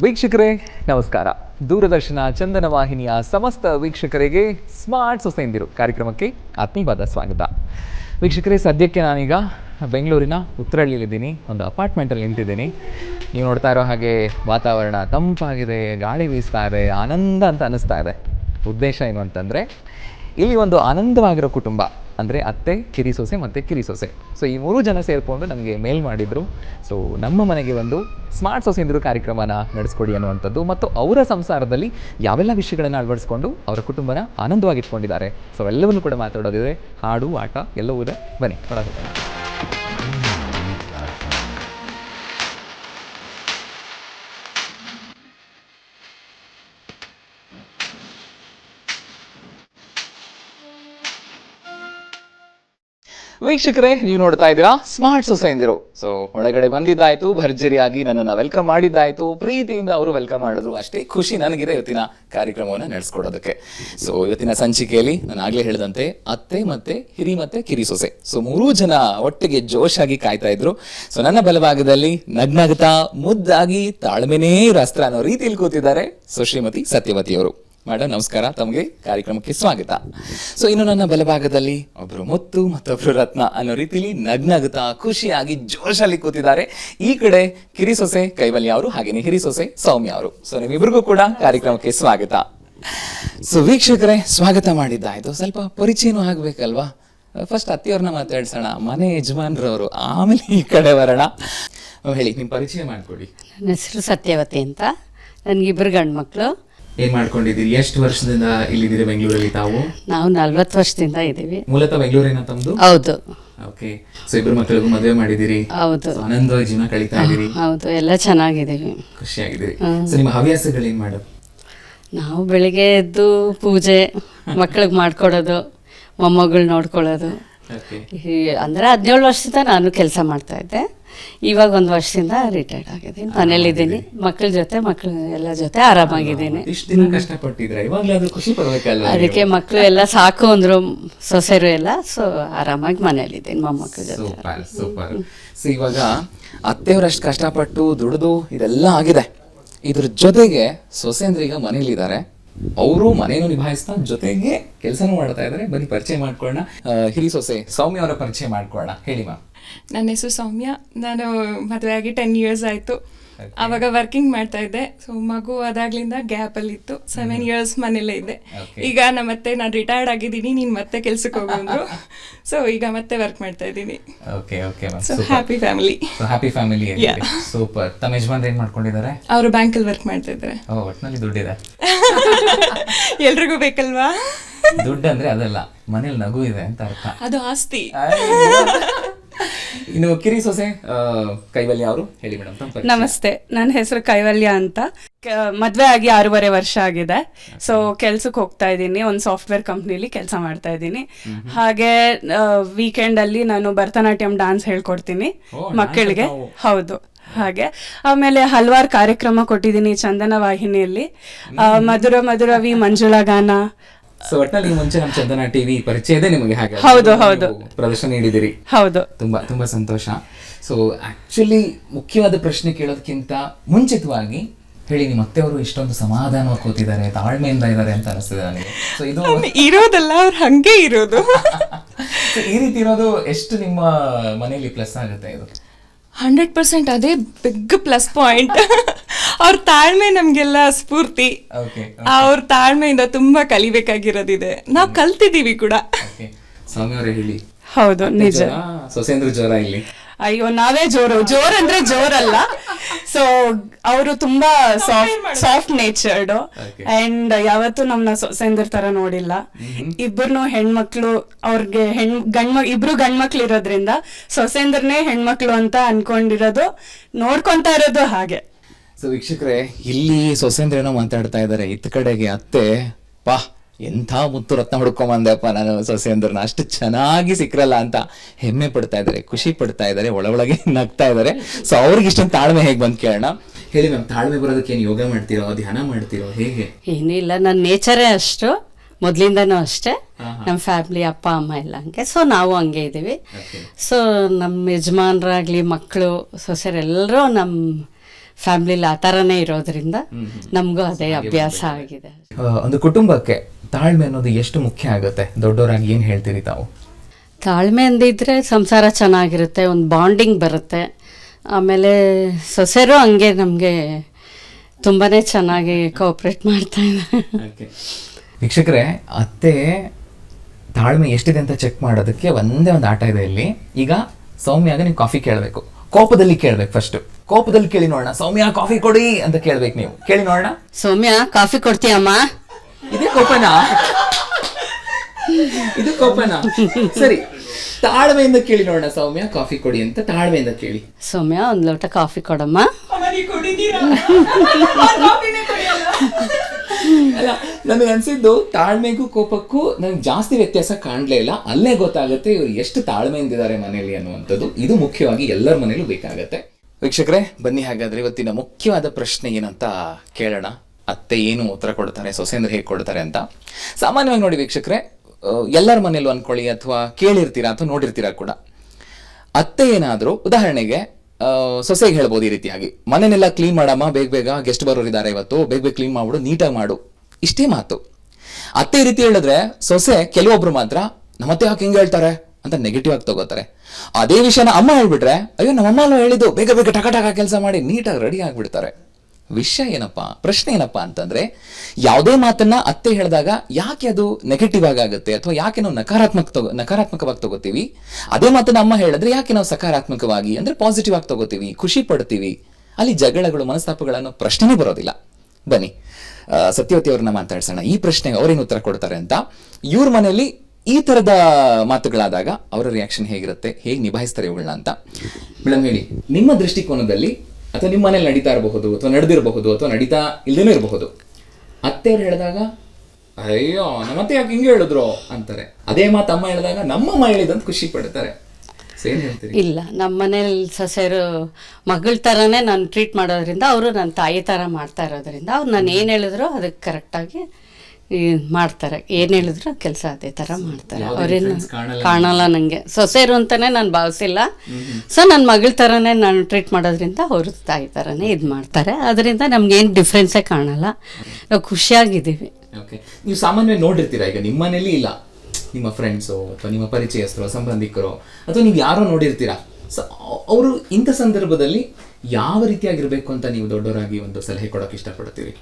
ವೀಕ್ಷಕರೇ, ನಮಸ್ಕಾರ. ದೂರದರ್ಶನ ಚಂದನ ವಾಹಿನಿಯ ಸಮಸ್ತ ವೀಕ್ಷಕರಿಗೆ ಸ್ಮಾರ್ಟ್ ಸೊಸೈಂದಿರು ಕಾರ್ಯಕ್ರಮಕ್ಕೆ ಆತ್ಮೀಯವಾದ ಸ್ವಾಗತ. ವೀಕ್ಷಕರೇ, ಸದ್ಯಕ್ಕೆ ನಾನೀಗ ಬೆಂಗಳೂರಿನ ಉತ್ತರಹಳ್ಳಿಯಲ್ಲಿದ್ದೀನಿ ಒಂದು ಅಪಾರ್ಟ್ಮೆಂಟಲ್ಲಿ ನಿಂತಿದ್ದೀನಿ. ನೀವು ನೋಡ್ತಾ ಇರೋ ಹಾಗೆ ವಾತಾವರಣ ತಂಪಾಗಿದೆ, ಗಾಳಿ ಬೀಸ್ತಾ ಇದೆ, ಆನಂದ ಅಂತ ಅನ್ನಿಸ್ತಾ ಇದೆ. ಉದ್ದೇಶ ಏನು ಅಂತಂದರೆ, ಇಲ್ಲಿ ಒಂದು ಆನಂದವಾಗಿರೋ ಕುಟುಂಬ. ಅಂದರೆ ಅತ್ತೆ, ಕಿರಿ ಸೊಸೆ ಮತ್ತು ಕಿರಿ ಸೊಸೆ. ಸೊ ಈ ಮೂರು ಜನ ಸೇರಿಕೊಂಡು ನಮಗೆ ಮೇಲ್ ಮಾಡಿದರು. ಸೊ ನಮ್ಮ ಮನೆಗೆ ಒಂದು ಸ್ಮಾರ್ಟ್ ಸೊಸೆಂದರು ಕಾರ್ಯಕ್ರಮನ ನಡೆಸ್ಕೊಡಿ ಅನ್ನುವಂಥದ್ದು ಮತ್ತು ಅವರ ಸಂಸಾರದಲ್ಲಿ ಯಾವೆಲ್ಲ ವಿಷಯಗಳನ್ನು ಅಳವಡಿಸ್ಕೊಂಡು ಅವರ ಕುಟುಂಬನ ಆನಂದವಾಗಿಟ್ಕೊಂಡಿದ್ದಾರೆ. ಸೊ ಎಲ್ಲವನ್ನು ಕೂಡ ಮಾತಾಡೋದಿದೆ ಹಾಡು, ಆಟ ಎಲ್ಲವೂ ಇದೆ. ಬನ್ನಿ ಒಳಗೆ ವೀಕ್ಷಕರೇ, ನೀವು ನೋಡ್ತಾ ಇದ್ದೀರಾ ಸ್ಮಾರ್ಟ್ ಸೊಸೈಂದಿರು ಸೊ ಒಳಗಡೆ ಬಂದಿದ್ದಾಯ್ತು, ಭರ್ಜರಿಯಾಗಿ ನನ್ನನ್ನ ವೆಲ್ಕಮ್ ಮಾಡಿದ್ದಾಯ್ತು. ಪ್ರೀತಿಯಿಂದ ಅವರು ವೆಲ್ಕಮ್ ಮಾಡಿದ್ರು. ಅಷ್ಟೇ ಖುಷಿ ನನಗಿದೆ ಇವತ್ತಿನ ಕಾರ್ಯಕ್ರಮವನ್ನು ನಡೆಸ್ಕೊಡೋದಕ್ಕೆ. ಸೊ ಇವತ್ತಿನ ಸಂಚಿಕೆಯಲ್ಲಿ ನಾನು ಆಗ್ಲೇ ಹೇಳಿದಂತೆ, ಅತ್ತೆ ಮತ್ತೆ ಹಿರಿ ಮತ್ತೆ ಕಿರಿ ಸೊಸೆ. ಸೊ ಮೂರೂ ಜನ ಒಟ್ಟಿಗೆ ಜೋಶಾಗಿ ಕಾಯ್ತಾ ಇದ್ರು. ಸೊ ನನ್ನ ಬಲಭಾಗದಲ್ಲಿ ನಗ್ನಗ್ತಾ, ಮುದ್ದಾಗಿ ತಾಳ್ಮೆನೇ ಇರೋ ಅಸ್ತ್ರ ಅನ್ನೋ ರೀತಿಯಲ್ಲಿ ಕೂತಿದ್ದಾರೆ. ಸೊ ಶ್ರೀಮತಿ ಸತ್ಯವತಿ ಅವರು ಮೇಡಮ್ ನಮಸ್ಕಾರ. ತಮಗೆ ಕಾರ್ಯಕ್ರಮಕ್ಕೆ ಸ್ವಾಗತ. ಸೊ ಇನ್ನು ನನ್ನ ಬಲಭಾಗದಲ್ಲಿ ಒಬ್ರು ಮುತ್ತು, ಮತ್ತೊಬ್ರು ರತ್ನ ಅನ್ನೋ ರೀತಿಲಿ ನಗ್ನಗುತ್ತಾ, ಖುಷಿಯಾಗಿ ಜೋಶಲ್ಲಿ ಕೂತಿದ್ದಾರೆ. ಈ ಕಡೆ ಕಿರಿ ಸೊಸೆ ಕೈವಲ್ಯ ಅವರು, ಹಾಗೇನೆ ಹಿರಿ ಸೊಸೆ ಸೌಮ್ಯ ಅವರು. ಸೊ ನಿಮ್ಮಿಬ್ರಿಗೂ ಕೂಡ ಕಾರ್ಯಕ್ರಮಕ್ಕೆ ಸ್ವಾಗತ. ಸೊ ವೀಕ್ಷಕರೇ, ಸ್ವಾಗತ ಮಾಡಿದ್ದಾಯ್ತು. ಸ್ವಲ್ಪ ಪರಿಚಯನೂ ಆಗ್ಬೇಕಲ್ವಾ? ಫಸ್ಟ್ ಅತ್ತಿಯವ್ರನ್ನ ಮಾತಾಡ್ಸೋಣ. ಮನೆ ಯಜಮಾನ್ರವರು, ಆಮೇಲೆ ಈ ಕಡೆ ಬರೋಣ. ಹೇಳಿ ನಿಮ್ಮ ಪರಿಚಯ ಮಾಡ್ಕೊಡಿ. ನನ್ನ ಹೆಸರು ಸತ್ಯವತಿ ಅಂತ. ನನಗಿಬ್ಬರು ಗಂಡು ಮಕ್ಕಳು ಏನ್ ಮಾಡ್ಕೊಂಡಿದ್ದೀರಿ? ಎಷ್ಟು ವರ್ಷದಿಂದ ಇಲ್ಲಿದ್ದೀರಿ ಬೆಂಗಳೂರಲ್ಲಿ ತಾವು? ನಾವು ನಲ್ವತ್ತು ವರ್ಷದಿಂದ ಇದ್ದೀವಿ. ಮೂಲತಃ ಬೆಂಗಳೂರಿನ ತಮ್ದು? ಹೌದು. ಓಕೆ. ಸೊ ಇಬ್ರು ಮಕ್ಕಳಿಗೂ ಮದುವೆ ಮಾಡಿದಿರಿ ಹೌದು. ಆನಂದವಾಗಿ ಜೀವನ ಕಳೀತಾ ಇದ್ದೀರಿ. ಹೌದು. ಎಲ್ಲ ಚೆನ್ನಾಗಿದ್ದೀವಿ. ಖುಷಿಯಾಗಿದ್ದೀರಿ. ಸೊ ನಿಮ್ಮ ಹವ್ಯಾಸಗಳು ಏನು ಮಾಡೋದು ನಾವು ಬೆಳಿಗ್ಗೆ ಎದ್ದು ಪೂಜೆ ಮಕ್ಕಳಿಗೆ ಮಾಡ್ಕೊಡೋದು ಮೊಮ್ಮಗಳು ನೋಡ್ಕೊಳ್ಳೋದು. ಅಂದ್ರೆ ಹದಿನೇಳು ವರ್ಷದಿಂದ ನಾನು ಕೆಲಸ ಮಾಡ್ತಾ ಇದ್ದೆ. ಇವಾಗ ಒಂದು ವರ್ಷದಿಂದ ರಿಟೈರ್ಡ್ ಆಗಿದ್ದೀನಿ. ಮನೇಲಿದ್ದೀನಿ. ಮಕ್ಕಳ ಜೊತೆ ಮಕ್ಕಳ ಎಲ್ಲ ಜೊತೆ ಆರಾಮಾಗಿದ್ದೀನಿ. ಇಷ್ಟು ದಿನ ಕಷ್ಟಪಟ್ಟಿದ್ರೆ ಖುಷಿ ಅದಕ್ಕೆ ಮಕ್ಕಳು ಎಲ್ಲ ಸಾಕು ಅಂದ್ರು ಸೊಸೆರು ಎಲ್ಲ ಸೊ ಆರಾಮಾಗಿ ಮನೇಲಿದ್ದೀನಿ ಮೊಮ್ಮಕ್ಕಳ ಜೊತೆ. Super super. ಸೊ ಇವಾಗ ಅತ್ತೆಯವರಷ್ಟು ಕಷ್ಟಪಟ್ಟು ದುಡಿದು ಇದೆಲ್ಲ ಆಗಿದೆ. ಇದ್ರ ಜೊತೆಗೆ ಸೊಸೆಂದ್ರೀಗ ಮನೇಲಿದ್ದಾರೆ. ಅವರು ಮನೇನು ನಿಭಾಯಿಸ್ತಾ ಜೊತೆಗೆ ಕೆಲಸನೂ ಮಾಡ್ತಾ ಇದ್ದಾರೆ. ಬನ್ನಿ ಪರಿಚಯ ಮಾಡ್ಕೊಳ್ಳೋಣ. ಹಿರಿ ಸೊಸೆ ಸೌಮ್ಯ ಅವರ ಪರಿಚಯ ಮಾಡ್ಕೊಳ್ಳೋಣ. ಹೇಳಿ ಮ್ಯಾಮ್. ನನ್ನ ಹೆಸರು ಸೌಮ್ಯ. ನಾನು ಮದುವೆ ಆಗಿ ಟೆನ್ ಇಯರ್ಸ್ ಆಯಿತು. ಆವಾಗ ವರ್ಕಿಂಗ್ ಮಾಡ್ತಾ ಇದ್ದೆ. ಸೊ ಮಗು ಅದಾಗ್ಲಿಂದ ಗ್ಯಾಪ್ ಅಲ್ಲಿ ಇತ್ತು. ಸೆವೆನ್ ಇಯರ್ಸ್ ಮನೇಲೇ ಇದ್ದೆ. ಈಗ ನಮ್ಮ ಮತ್ತೆ ನಾನು ರಿಟೈರ್ಡ್ ಆಗಿದ್ದೀನಿ. ನೀನು ಮತ್ತೆ ಕೆಲ್ಸಕ್ಕೆ ಹೋಗ್ಬಂದ್ರು ಸೊ ಈಗ ಮತ್ತೆ ವರ್ಕ್ ಮಾಡ್ತಾ ಇದ್ದೀನಿ. Okay okay so happy family so happy family. Super ತಮ್ಮ ಯಜಮಾನ್ರು ಏನು ಮಾಡ್ಕೊಂಡಿದ್ದಾರೆ? ಅವರು ಬ್ಯಾಂಕಲ್ಲಿ ವರ್ಕ್ ಮಾಡ್ತಾ ಇದ್ದಾರೆ. ಓ ಒಟ್ಟಿನಲ್ಲಿ ದುಡ್ಡಿದೆ. ಎಲ್ರಿಗೂ ಬೇಕಲ್ವಾ? ದುಡ್ಡು ಅಂದ್ರೆ ಅದಲ್ಲ. ಮನೇಲಿ ನಗು ಇದೆ ಅಂತ ಅರ್ಥ. ಅದು ಆಸ್ತಿ. ಇನ್ನು ಕಿರಿ ಸೊಸೆ ಕೈವಲ್ಯ ಅವರು ಹೇಳಿ ಮೇಡಮ್ ನಮಸ್ತೆ ನನ್ನ ಹೆಸರು ಕೈವಲ್ಯ ಅಂತ. ಮದುವೆ ಆಗಿ ಆರೂವರೆ ವರ್ಷ ಆಗಿದೆ. ಸೊ ಕೆಲ್ಸಕ್ಕೆ ಹೋಗ್ತಾ ಇದ್ದೀನಿ. ಒಂದು ಸಾಫ್ಟ್ವೇರ್ ಕಂಪ್ನಿಲಿ ಕೆಲಸ ಮಾಡ್ತಾ ಇದ್ದೀನಿ. ಹಾಗೆ ವೀಕೆಂಡ್ ಅಲ್ಲಿ ನಾನು ಭರತನಾಟ್ಯಂ ಡಾನ್ಸ್ ಹೇಳ್ಕೊಡ್ತೀನಿ ಮಕ್ಕಳಿಗೆ. ಹೌದು ಹಾಗೆ. ಆಮೇಲೆ ಹಲವಾರು ಕಾರ್ಯಕ್ರಮ ಕೊಟ್ಟಿದ್ದೀನಿ ಚಂದನ ವಾಹಿನಿಯಲ್ಲಿ. ಮಧುರ ಮಧುರ ವಿ ಮಂಜುಳಾ ಗಾನ ಸೊ ಒಟ್ಟಲ್ಲಿ ಮುಂಚೆ ನಮ್ಮ ಚಂದನ ಟಿವಿ ಪರಿಚಯ ಇದೆ ನಿಮಗೆ ಹಾಗೆ ಹೌದು, ಹೌದು. ಪ್ರದರ್ಶನ ನೀಡಿದಿರಿ. ಹೌದು. ತುಂಬಾ ತುಂಬಾ ಸಂತೋಷ. ಸೊ ಆಕ್ಚುಲಿ ಮುಖ್ಯವಾದ ಪ್ರಶ್ನೆ ಕೇಳೋದಕ್ಕಿಂತ ಮುಂಚಿತವಾಗಿ ಹೇಳಿ ನಿಮ್ಮ ಅತ್ತೆಯವರು ಇಷ್ಟೊಂದು ಸಮಾಧಾನ ಕೂತಿದ್ದಾರೆ ತಾಳ್ಮೆಯಿಂದ ಇದ್ದಾರೆ ಅಂತ ಅನಿಸ್ತದೆ ನನಗೆ. ಸೊ ಇದು ಇರೋದಲ್ಲ ಅವ್ರು ಹಂಗೆ ಇರೋದು. ಈ ರೀತಿ ಇರೋದು ಎಷ್ಟು ನಿಮ್ಮ ಮನೆಯಲ್ಲಿ ಪ್ಲಸ್ ಆಗುತ್ತೆ ಇದು? ಹಂಡ್ರೆಡ್ ಪರ್ಸೆಂಟ್ ಅದೇ ಬಿಗ್ ಪ್ಲಸ್ ಪಾಯಿಂಟ್ ಅವ್ರ ತಾಳ್ಮೆ ನಮ್ಗೆಲ್ಲ ಸ್ಫೂರ್ತಿ. ಓಕೆ ಅವ್ರ ತಾಳ್ಮೆಯಿಂದ ತುಂಬಾ ಕಲಿಬೇಕಾಗಿರೋದಿದೆ. ನಾವು ಕಲ್ತಿದೀವಿ ಕೂಡ. ಓಕೆ ಸ್ವಾಮಿ ಅವರೇ ಹೇಳಿ. ಹೌದು ನಿಜ. ಸೊಸೆಂದ್ರ ಜ್ವರ ಇಲ್ಲಿ. ಅಯ್ಯೋ ನಾವೇ ಜೋರು. ಜೋರ್ ಅಂದ್ರೆ ಜೋರಲ್ಲ. ಸೊ ಅವರು ತುಂಬಾ ಸಾಫ್ಟ್ ಸಾಫ್ಟ್ ನೇಚರ್ಡ್ ಅಂಡ್ ಯಾವತ್ತು ನಮ್ನ ಸೊಸೆಂದ್ರ ತರ ನೋಡಿಲ್ಲ. ಇಬ್ಬರು ಹೆಣ್ಮಕ್ಳು ಅವ್ರಿಗೆ ಹೆಣ್ ಗಂಡ್ಮ ಇಬ್ರು ಗಂಡ್ಮಕ್ಳು ಇರೋದ್ರಿಂದ ಸೊಸೆಂದ್ರನೇ ಹೆಣ್ಮಕ್ಳು ಅಂತ ಅನ್ಕೊಂಡಿರೋದು ನೋಡ್ಕೊಂತ ಇರೋದು ಹಾಗೆ. ಸೊ ವೀಕ್ಷಕರೇ ಇಲ್ಲಿ ಸೊಸೆಂದ್ರ ಏನೋ ಮಾತಾಡ್ತಾ ಇದ್ದಾರೆ. ಇತ್ತ ಕಡೆಗೆ ಅತ್ತೆ ಪಾ ಎಂಥ ಮುತ್ತು ರತ್ನ ಹುಡ್ಕೊಂಬಂದೆಪ್ಪ ನಾನು ಸೊಸೆಂದ್ರನ್ನ ಅಷ್ಟು ಚೆನ್ನಾಗಿ ಸಿಕ್ಕ್ರಲ್ಲ ಅಂತ ಹೆಮ್ಮೆ ಪಡ್ತಾ ಇದ್ದಾರೆ ಖುಷಿ ಪಡ್ತಾ ಇದ್ದಾರೆ ಒಳ ಒಳಗೆ ನಗ್ತಾ ಇದ್ದಾರೆ. ಸೊ ಅವ್ರಿಗೆ ಇಷ್ಟೊಂದು ತಾಳ್ಮೆ ಹೇಗೆ ಬಂದ್ ಕೇಳೋಣ. ಹೇಳಿ ಮ್ಯಾಮ್ ತಾಳ್ಮೆ ಬರೋದಕ್ಕೆ ಏನು ಯೋಗ ಮಾಡ್ತೀರೋ ಧ್ಯಾನ ಮಾಡ್ತೀರೋ ಹೇಗೆ? ಏನೂ ಇಲ್ಲ ನನ್ನ ನೇಚರೇ ಅಷ್ಟು. ಮೊದಲಿಂದನೂ ಅಷ್ಟೇ. ನಮ್ಮ ಫ್ಯಾಮಿಲಿ ಅಪ್ಪ ಅಮ್ಮ ಎಲ್ಲ ಹಂಗೆ. ಸೊ ನಾವು ಹಂಗೆ ಇದ್ದೀವಿ. ಸೊ ನಮ್ಮ ಯಜಮಾನ್ರಾಗ್ಲಿ ಮಕ್ಕಳು ಸೊಸೆರೆಲ್ಲರೂ ನಮ್ಮ ಫ್ಯಾಮಿಲಿಲಿ ಆ ಥರನೇ ಇರೋದ್ರಿಂದ ನಮಗೂ ಅದೇ ಅಭ್ಯಾಸ ಆಗಿದೆ. ಒಂದು ಕುಟುಂಬಕ್ಕೆ ತಾಳ್ಮೆ ಅನ್ನೋದು ಎಷ್ಟು ಮುಖ್ಯ ಆಗುತ್ತೆ? ದೊಡ್ಡವರಾಗಿ ಏನು ಹೇಳ್ತೀರಿ ತಾವು? ತಾಳ್ಮೆ ಅಂದಿದ್ರೆ ಸಂಸಾರ ಚೆನ್ನಾಗಿರುತ್ತೆ ಒಂದು ಬಾಂಡಿಂಗ್ ಬರುತ್ತೆ. ಆಮೇಲೆ ಸೊಸೆರು ಹಂಗೆ ನಮಗೆ ತುಂಬಾ ಚೆನ್ನಾಗಿ ಕೋಆಪ್ರೇಟ್ ಮಾಡ್ತಾ ಇದ್ದಾರೆ. ವೀಕ್ಷಕರೇ ಅತ್ತೆ ತಾಳ್ಮೆ ಎಷ್ಟಿದೆ ಅಂತ ಚೆಕ್ ಮಾಡೋದಕ್ಕೆ ಒಂದೇ ಒಂದು ಆಟ ಇದೆ ಇಲ್ಲಿ. ಈಗ ಸೌಮ್ಯಾಗ ನೀವು ಕಾಫಿ ಕೇಳಬೇಕು. ಕೋಪದಲ್ಲಿ ಕೇಳಬೇಕು ಫಸ್ಟ್ ಕೋಪದಲ್ಲಿ ಕೇಳಿ ನೋಡೋಣ. ಸೌಮ್ಯ ಕಾಫಿ ಕೊಡಿ ಅಂತ ಕೇಳ್ಬೇಕು ನೀವು. ಕೇಳಿ ನೋಡೋಣ. ಸೌಮ್ಯ ಕಾಫಿ ಕೊಡ್ತೀಯಮ್ಮ? ಇದೇ ಕೋಪನಾ? ಇದು ಕೋಪನಾ? ಸರಿ ತಾಳ್ಮೆಯಿಂದ ಕೇಳಿ ನೋಡೋಣ ಸೌಮ್ಯ ಕಾಫಿ ಕೊಡಿ ಅಂತ ತಾಳ್ಮೆಯಿಂದ ಕೇಳಿ. ಸೌಮ್ಯ ಒಂದು ಲೋಟ ಕಾಫಿ ಕೊಡಮ್ಮ. ಅಲ್ಲ ನನಗೆ ಅನ್ಸಿದ್ದು ತಾಳ್ಮೆಗೂ ಕೋಪಕ್ಕೂ ನನಗೆ ಜಾಸ್ತಿ ವ್ಯತ್ಯಾಸ ಕಾಣಲೇ ಇಲ್ಲ. ಅಲ್ಲೇ ಗೊತ್ತಾಗುತ್ತೆ ಇವ್ರು ಎಷ್ಟು ತಾಳ್ಮೆಯಿಂದಿದ್ದಾರೆ ಮನೆಯಲ್ಲಿ ಅನ್ನುವಂಥದ್ದು. ಇದು ಮುಖ್ಯವಾಗಿ ಎಲ್ಲರ ಮನೇಲೂ ಬೇಕಾಗತ್ತೆ. ವೀಕ್ಷಕರೇ ಬನ್ನಿ ಹಾಗಾದ್ರೆ ಇವತ್ತಿನ ಮುಖ್ಯವಾದ ಪ್ರಶ್ನೆ ಏನಂತ ಕೇಳೋಣ. ಅತ್ತೆ ಏನು ಉತ್ತರ ಕೊಡ್ತಾರೆ ಸೊಸೆಂದ್ರೆ ಹೇಗೆ ಕೊಡ್ತಾರೆ ಅಂತ. ಸಾಮಾನ್ಯವಾಗಿ ನೋಡಿ ವೀಕ್ಷಕರೇ ಎಲ್ಲರ ಮನೇಲೂ ಅನ್ಕೊಳ್ಳಿ ಅಥವಾ ಕೇಳಿರ್ತೀರಾ ಅಥವಾ ನೋಡಿರ್ತೀರಾ ಕೂಡ. ಅತ್ತೆ ಏನಾದರೂ, ಉದಾಹರಣೆಗೆ ಸೊಸೆಗೆ ಹೇಳ್ಬೋದು ಈ ರೀತಿಯಾಗಿ. ಮನೆನೆಲ್ಲ ಕ್ಲೀನ್ ಮಾಡಮ್ಮ, ಬೇಗ ಬೇಗ ಗೆಸ್ಟ್ ಬರೋರಿದ್ದಾರೆ ಇವತ್ತು, ಬೇಗ ಬೇಗ ಕ್ಲೀನ್ ಮಾಡ್ಬಿಡು ನೀಟಾಗಿ ಮಾಡು. ಇಷ್ಟೇ ಮಾತು. ಅತ್ತೆ ಈ ರೀತಿ ಹೇಳಿದ್ರೆ, ಸೊಸೆ ಕೆಲವೊಬ್ರು ಮಾತ್ರ, ನಮ್ಮತ್ತೆ ಯಾಕೆ ಹಿಂಗೆ ಹೇಳ್ತಾರೆ? ಅಂತ ನೆಗೆಟಿವ್ ಆಗಿ ತಗೋತಾರೆ. ಅದೇ ವಿಷಯನ ಅಮ್ಮ ಹೇಳ್ಬಿಟ್ರೆ, ಅಯ್ಯೋ ನಮ್ಮ ಅಮ್ಮ ಹೇಳಿದ್ದು, ಬೇಗ ಬೇಗ ಟಕ ಟಕ ಕೆಲಸ ಮಾಡಿ, ನೀಟಾಗಿ ರೆಡಿ ಆಗ್ಬಿಡ್ತಾರೆ. ವಿಷಯ ಏನಪ್ಪಾ? ಪ್ರಶ್ನೆ ಏನಪ್ಪಾ ಅಂತಂದ್ರೆ, ಯಾವುದೇ ಮಾತನ್ನ ಅತ್ತೆ ಹೇಳಿದಾಗ ಯಾಕೆ ಅದು ನೆಗೆಟಿವ್ ಆಗುತ್ತೆ? ಅಥವಾ ಯಾಕೆ ನಾವು ನಕಾರಾತ್ಮಕ ನಕಾರಾತ್ಮಕವಾಗಿ ತಗೋತೀವಿ? ಅದೇ ಮಾತನ್ನ ಅಮ್ಮ ಹೇಳಿದ್ರೆ ಯಾಕೆ ನಾವು ಸಕಾರಾತ್ಮಕವಾಗಿ ಅಂದ್ರೆ ಪಾಸಿಟಿವ್ ಆಗಿ ತಗೋತೀವಿ, ಖುಷಿ ಪಡ್ತೀವಿ? ಅಲ್ಲಿ ಜಗಳಗಳು ಮನಸ್ತಾಪಗಳನ್ನು ಪ್ರಶ್ನೆನೇ ಬರೋದಿಲ್ಲ. ಬನ್ನಿ ಸತ್ಯವತಿ ಅವ್ರನ್ನ ಮಾತಾಡ್ಸೋಣ. ಈ ಪ್ರಶ್ನೆಗೆ ಅವ್ರೇನು ಉತ್ತರ ಕೊಡ್ತಾರೆ ಅಂತ, ಇವ್ರ ಮನೆಯಲ್ಲಿ ಈ ತರದ ಮಾತುಗಳಾದಾಗ ಅವರ ರಿಯಾಕ್ಷನ್ ಹೇಗಿರುತ್ತೆ? ಹೇಗೆ ನಿಭಾಯಿಸ್ತಾರೆ ಇವುಗಳನ್ನ ಅಂತ? ಮೇಡಮ್ ಹೇಳಿ, ನಿಮ್ಮ ದೃಷ್ಟಿಕೋನದಲ್ಲಿ ಅಥವಾ ನಿಮ್ಮ ಮನೇಲಿ ನಡೀತಾ ಇರಬಹುದು ಅಥವಾ ನಡೆದಿರಬಹುದು ಅಥವಾ ನಡೀತಾ ಇಲ್ಲದೇ ಇರಬಹುದು. ಅತ್ತೆಯವ್ರು ಹೇಳಿದಾಗ ಅಯ್ಯೋ ನಮ್ಮತ್ತೆ ಯಾಕೆ ಹಿಂಗೆ ಹೇಳಿದ್ರು? ಅಂತಾರೆ. ಅದೇ ಮಾತು ಅಮ್ಮ ಹೇಳಿದಾಗ ನಮ್ಮಮ್ಮ ಹೇಳಿದಂತ ಖುಷಿ ಪಡ್ತಾರೆ ಇಲ್ಲ ನಮ್ಮ ಮನೇಲಿ ಸೊಸೆಯರು ಮಗಳ ಥರನೇ ನಾನು ಟ್ರೀಟ್ ಮಾಡೋದ್ರಿಂದ ಅವರು ನನ್ನ ತಾಯಿ ಥರ ಮಾಡ್ತಾ ಇರೋದ್ರಿಂದ ಅವ್ರು ನಾನು ಏನು ಹೇಳಿದ್ರು ಅದಕ್ಕೆ ಕರೆಕ್ಟಾಗಿ ಮಾಡ್ತಾರೆ. ಏನು ಹೇಳಿದ್ರು ಕೆಲಸ ಅದೇ ಥರ ಮಾಡ್ತಾರೆ. ಅವ್ರೇನು ಕಾಣಲ್ಲ ನನಗೆ ಸೊಸೆಯರು ಅಂತಾನೆ ನಾನು ಭಾವಿಸಿಲ್ಲ. ಸೊ ನನ್ನ ಮಗಳ ಥರನೇ ನಾನು ಟ್ರೀಟ್ ಮಾಡೋದ್ರಿಂದ ಅವರು ತಾಯಿ ಥರನೇ ಇದು ಮಾಡ್ತಾರೆ. ಅದರಿಂದ ನಮ್ಗೇನು ಡಿಫ್ರೆನ್ಸೇ ಕಾಣಲ್ಲ. ನಾವು ಖುಷಿಯಾಗಿದ್ದೀವಿ. ಓಕೆ ನೀವು ಸಾಮಾನ್ಯವಾಗಿ ನೋಡಿರ್ತೀರಾ? ಈಗ ನಿಮ್ಮ ಮನೇಲಿ ಇಲ್ಲ. ನಿಮ್ಮ ಫ್ರೆಂಡ್ಸು ಅಥವಾ ನಿಮ್ಮ ಪರಿಚಯಸ್ಥರು ಸಂಬಂಧಿಕರು ಅಥವಾ ನೀವು ಯಾರೋ ನೋಡಿರ್ತೀರಾ? ಸೊ ಅವರು ಇಂಥ ಸಂದರ್ಭದಲ್ಲಿ ಯಾವ ರೀತಿಯಾಗಿರ್ಬೇಕು ಅಂತ ನೀವು ದೊಡ್ಡವರಾಗಿ ಒಂದು ಸಲಹೆ ಕೊಡೋಕೆ ಇಷ್ಟಪಡ್ತೀರಿ?